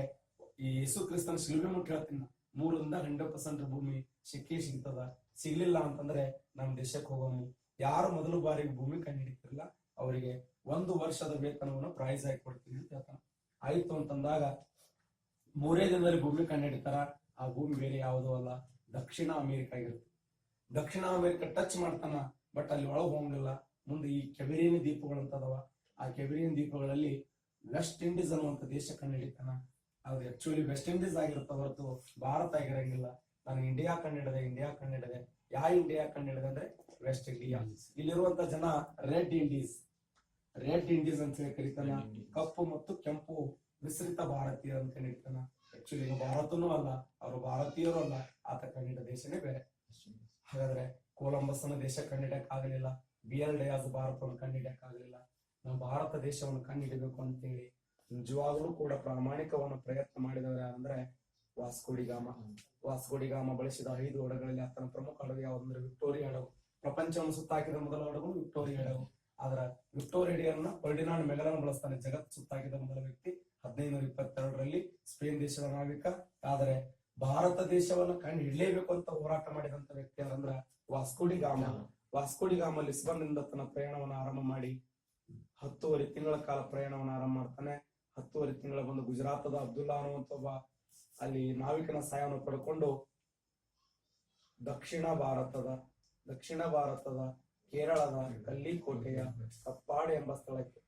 A: ಈ ಯೇಸು ಕ್ರಿಸ್ತನ ಸಿಲುಬೆ ಮುಟ್ಟ ಹೇಳ್ತೀನಿ. ಮೂರರಿಂದ ಹಂಡ್ರೆಡ್ ಪರ್ಸೆಂಟ್ ಭೂಮಿ ಸಿಕ್ಕೇ ಸಿಗ್ತದ. ಸಿಗ್ಲಿಲ್ಲ ಅಂತಂದ್ರೆ ನಮ್ಮ ದೇಶಕ್ಕೆ ಹೋಗೋನು. ಯಾರು ಮೊದಲು ಬಾರಿಗೆ ಭೂಮಿ ಕಂಡುಹಿಡಿತಿರಲ್ಲ ಅವರಿಗೆ ಒಂದು ವರ್ಷದ ವೇತನವನ್ನು ಪ್ರೈಸ್ ಆಗಿ ಕೊಡ್ತೀನಿ ಅಂತ ಹೇಳ್ತಾನೆ. ಆಯ್ತು ಅಂತಂದಾಗ ಮೂರೇ ದಿನದಲ್ಲಿ ಭೂಮಿ ಕಂಡುಹಿಡಿತಾರ ಆ ಭೂಮಿ ಬೇರೆ ಯಾವುದೂ ಅಲ್ಲ. ದಕ್ಷಿಣ ಅಮೆರಿಕ ಆಗಿರುತ್ತೆ. ದಕ್ಷಿಣ ಅಮೆರಿಕ ಟಚ್ ಮಾಡ್ತಾನ, ಬಟ್ ಅಲ್ಲಿ ಒಳಗೆ ಹೋಗಂಗಿಲ್ಲ. ಮುಂದೆ ಈ ಕೆಬೇರಿನ ಅದಾವ ಆ ಕೆಬೆರಿಯನ್ ದ್ವೀಪಗಳಲ್ಲಿ ವೆಸ್ಟ್ ಇಂಡೀಸ್ ಅನ್ನುವಂಥ ದೇಶ ಕಂಡುಹಿಡಿತಾನ ಅದು ಆಕ್ಚುಲಿ ವೆಸ್ಟ್ ಇಂಡೀಸ್ ಆಗಿರುತ್ತೆ ಹೊರತು ಭಾರತ ಆಗಿರಂಗಿಲ್ಲ. ನಾನು ಇಂಡಿಯಾ ಕಂಡಿಡಿದೆ ಇಂಡಿಯಾ ಕಂಡಿಡಿದೆ ಯಾವ ಇಂಡಿಯಾ ಕಂಡಿಡಿದೆ ಅಂದ್ರೆ ವೆಸ್ಟ್ ಇಂಡಿಯಾ ಇಲ್ಲಿರುವಂತ ಜನ ರೆಡ್ ಇಂಡೀಸ್ ರೆಡ್ ಇಂಡೀಸ್ ಅಂತ ಹೇಳಿ ಕರೀತಾನ. ಕಪ್ಪು ಮತ್ತು ಕೆಂಪು ಮಿಶ್ರಿತ ಭಾರತೀಯ ಅಂತ ಕರೀತಾನ. ಆಕ್ಚುಲಿ ಭಾರತನೂ ಅಲ್ಲ ಅವರು ಭಾರತೀಯರು ಅಲ್ಲ ಆತ ಕಂಡಿಡ ದೇಶನೇ ಬೇರೆ. ಹಾಗಾದ್ರೆ ಕೊಲಂಬಸ್ ಅನ್ನ ದೇಶ ಕಂಡಿಡಕ್ ಆಗಲಿಲ್ಲ ಬಿ ಎಲ್ ಡಯಾಸ್ ಭಾರತವನ್ನು ಕಂಡಿಡಕ್ ಆಗಲಿಲ್ಲ ನಾವು ಭಾರತ ದೇಶವನ್ನು ಕಂಡುಹಿಡಿಬೇಕು ಅಂತೇಳಿ ನಿಜವಾಗ್ಲೂ ಕೂಡ ಪ್ರಾಮಾಣಿಕವನ್ನು ಪ್ರಯತ್ನ ಮಾಡಿದವರ ಅಂದ್ರೆ ವಾಸ್ಕೋಡಿಗಾಮ ವಾಸ್ಕೋಡಿಗಾಮ ಬಳಸಿದ ಐದು ಹಡಗಳಲ್ಲಿ ಆತನ ಪ್ರಮುಖ ಹಡಗು ಯಾವ್ದಂದ್ರೆ ವಿಕ್ಟೋರಿಯಾ ಹಡಗು. ಪ್ರಪಂಚವನ್ನು ಸುತ್ತಾಕಿದ ಮೊದಲ ಹಡಗು ವಿಕ್ಟೋರಿಯಾ ಹಡಗು. ಆದ್ರ ವಿಕ್ಟೋರಿಯಾನ ಫರ್ಡಿನಾಂಡ್ ಮೆಗಲನ್ ಬಳಸ್ತಾನೆ ಜಗತ್ ಸುತ್ತಾಕಿದ ಮೊದಲ ವ್ಯಕ್ತಿ ಹದಿನೈದು ನೂರ ಇಪ್ಪತ್ತೆರಡರಲ್ಲಿ ಸ್ಪೇನ್ ದೇಶದ ನಾವಿಕ. ಆದರೆ ಭಾರತ ದೇಶವನ್ನು ಕಂಡು ಹಿಡಲೇಬೇಕು ಅಂತ ಹೋರಾಟ ಮಾಡಿದಂತ ವ್ಯಕ್ತಿ ಯಾರಂದ್ರ ವಾಸ್ಕೋಡಿಗಾಮ ವಾಸ್ಕೋಡಿಗಾಮ ಲಿಸ್ಬನ್ನಿಂದ ತನ್ನ ಪ್ರಯಾಣವನ್ನು ಆರಂಭ ಮಾಡಿ ಹತ್ತುವರೆ ತಿಂಗಳ ಕಾಲ ಪ್ರಯಾಣವನ್ನು ಆರಂಭ ಮಾಡ್ತಾನೆ. ಹತ್ತುವರೆ ತಿಂಗಳ ಬಂದು ಗುಜರಾತದ ಅಬ್ದುಲ್ಲಾ ಅನ್ನುವಂತ ಒಬ್ಬ ಅಲ್ಲಿ ನಾವಿಕನ ಸಹಾಯವನ್ನು ಪಡ್ಕೊಂಡು ದಕ್ಷಿಣ ಭಾರತದ ದಕ್ಷಿಣ ಭಾರತದ ಕೇರಳದ ಕಲ್ಲಿಕೋಟೆಯ ಕಪ್ಪಾಡು ಎಂಬ ಸ್ಥಳಕ್ಕೆ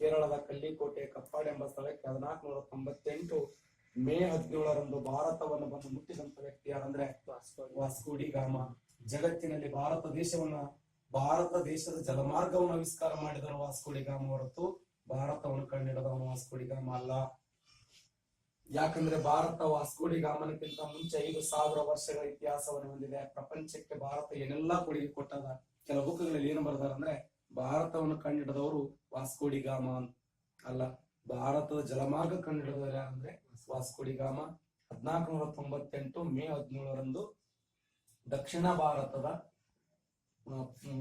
A: ಕೇರಳದ ಕಲ್ಲಿಕೋಟೆಯ ಕಪ್ಪಾಡು ಎಂಬ ಸ್ಥಳಕ್ಕೆ ಹದಿನಾಲ್ಕು ನೂರ ತೊಂಬತ್ತೆಂಟು ಮೇ ಹದಿನೇಳರಂದು ಭಾರತವನ್ನು ಬಂದು ಮುಟ್ಟಿದಂತ ವ್ಯಕ್ತಿ ಯಾರಂದ್ರೆ ವಾಸ್ಕೋಡಿ ಗಾಮ. ಜಗತ್ತಿನಲ್ಲಿ ಭಾರತ ದೇಶವನ್ನ ಭಾರತ ದೇಶದ ಜಲಮಾರ್ಗವನ್ನು ಆವಿಷ್ಕಾರ ಮಾಡಿದವರು ವಾಸ್ಕೋಡಿ ಗಾಮ ಹೊರತು ಭಾರತವನ್ನು ಕಂಡಿಡದವನು ವಾಸ್ಕೋಡಿ ಗಾಮ ಅಲ್ಲ. ಯಾಕಂದ್ರೆ ಭಾರತ ವಾಸ್ಕೋಡಿ ಗಾಮನಕ್ಕಿಂತ ಮುಂಚೆ ಐದು ಸಾವಿರ ವರ್ಷಗಳ ಇತಿಹಾಸವನ್ನು ಹೊಂದಿದೆ. ಪ್ರಪಂಚಕ್ಕೆ ಭಾರತ ಏನೆಲ್ಲಾ ಕೊಡುಗೆ ಕೊಟ್ಟದ, ಕೆಲವು ಬುಕ್ಗಳಲ್ಲಿ ಏನು ಬರ್ದಾರ ಅಂದ್ರೆ ಭಾರತವನ್ನು ಕಂಡಿಡದವರು ವಾಸ್ಕೋಡಿ ಗಾಮ ಅಂತ ಅಲ್ಲ, ಭಾರತದ ಜಲಮಾರ್ಗ ಕಂಡಿಡಿದವರು ಯಾರಂದ್ರೆ ವಾಸ್ಕೋಡಿ ಗಾಮ. ಹದಿನಾಲ್ಕು ನೂರ ತೊಂಬತ್ತೆಂಟು ಮೇ ಹದಿನೇಳರಂದು ದಕ್ಷಿಣ ಭಾರತದ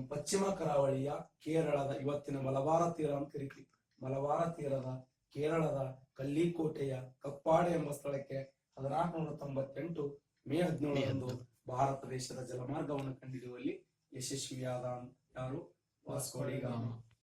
A: ಪಶ್ಚಿಮ ಕರಾವಳಿಯ ಕೇರಳದ ಇವತ್ತಿನ ಮಲಬಾರ ತೀರ ಅಂತ ಕರಿತೀವಿ. ಮಲಬಾರ ತೀರದ ಕೇರಳದ ಕಲ್ಲಿಕೋಟೆಯ ಕಪ್ಪಾಡೆ ಎಂಬ ಸ್ಥಳಕ್ಕೆ ಹದಿನಾಲ್ಕುನೂರ ತೊಂಬತ್ತೆಂಟು ಮೇ ಹದಿನೇಳರಂದು ಭಾರತ ದೇಶದ ಜಲಮಾರ್ಗವನ್ನು ಕಂಡಿಡಿಯುವಲ್ಲಿ ಯಶಸ್ವಿಯಾದ ಯಾರು? ವಾಸ್ಕೋಡಿ ಗಾಮ.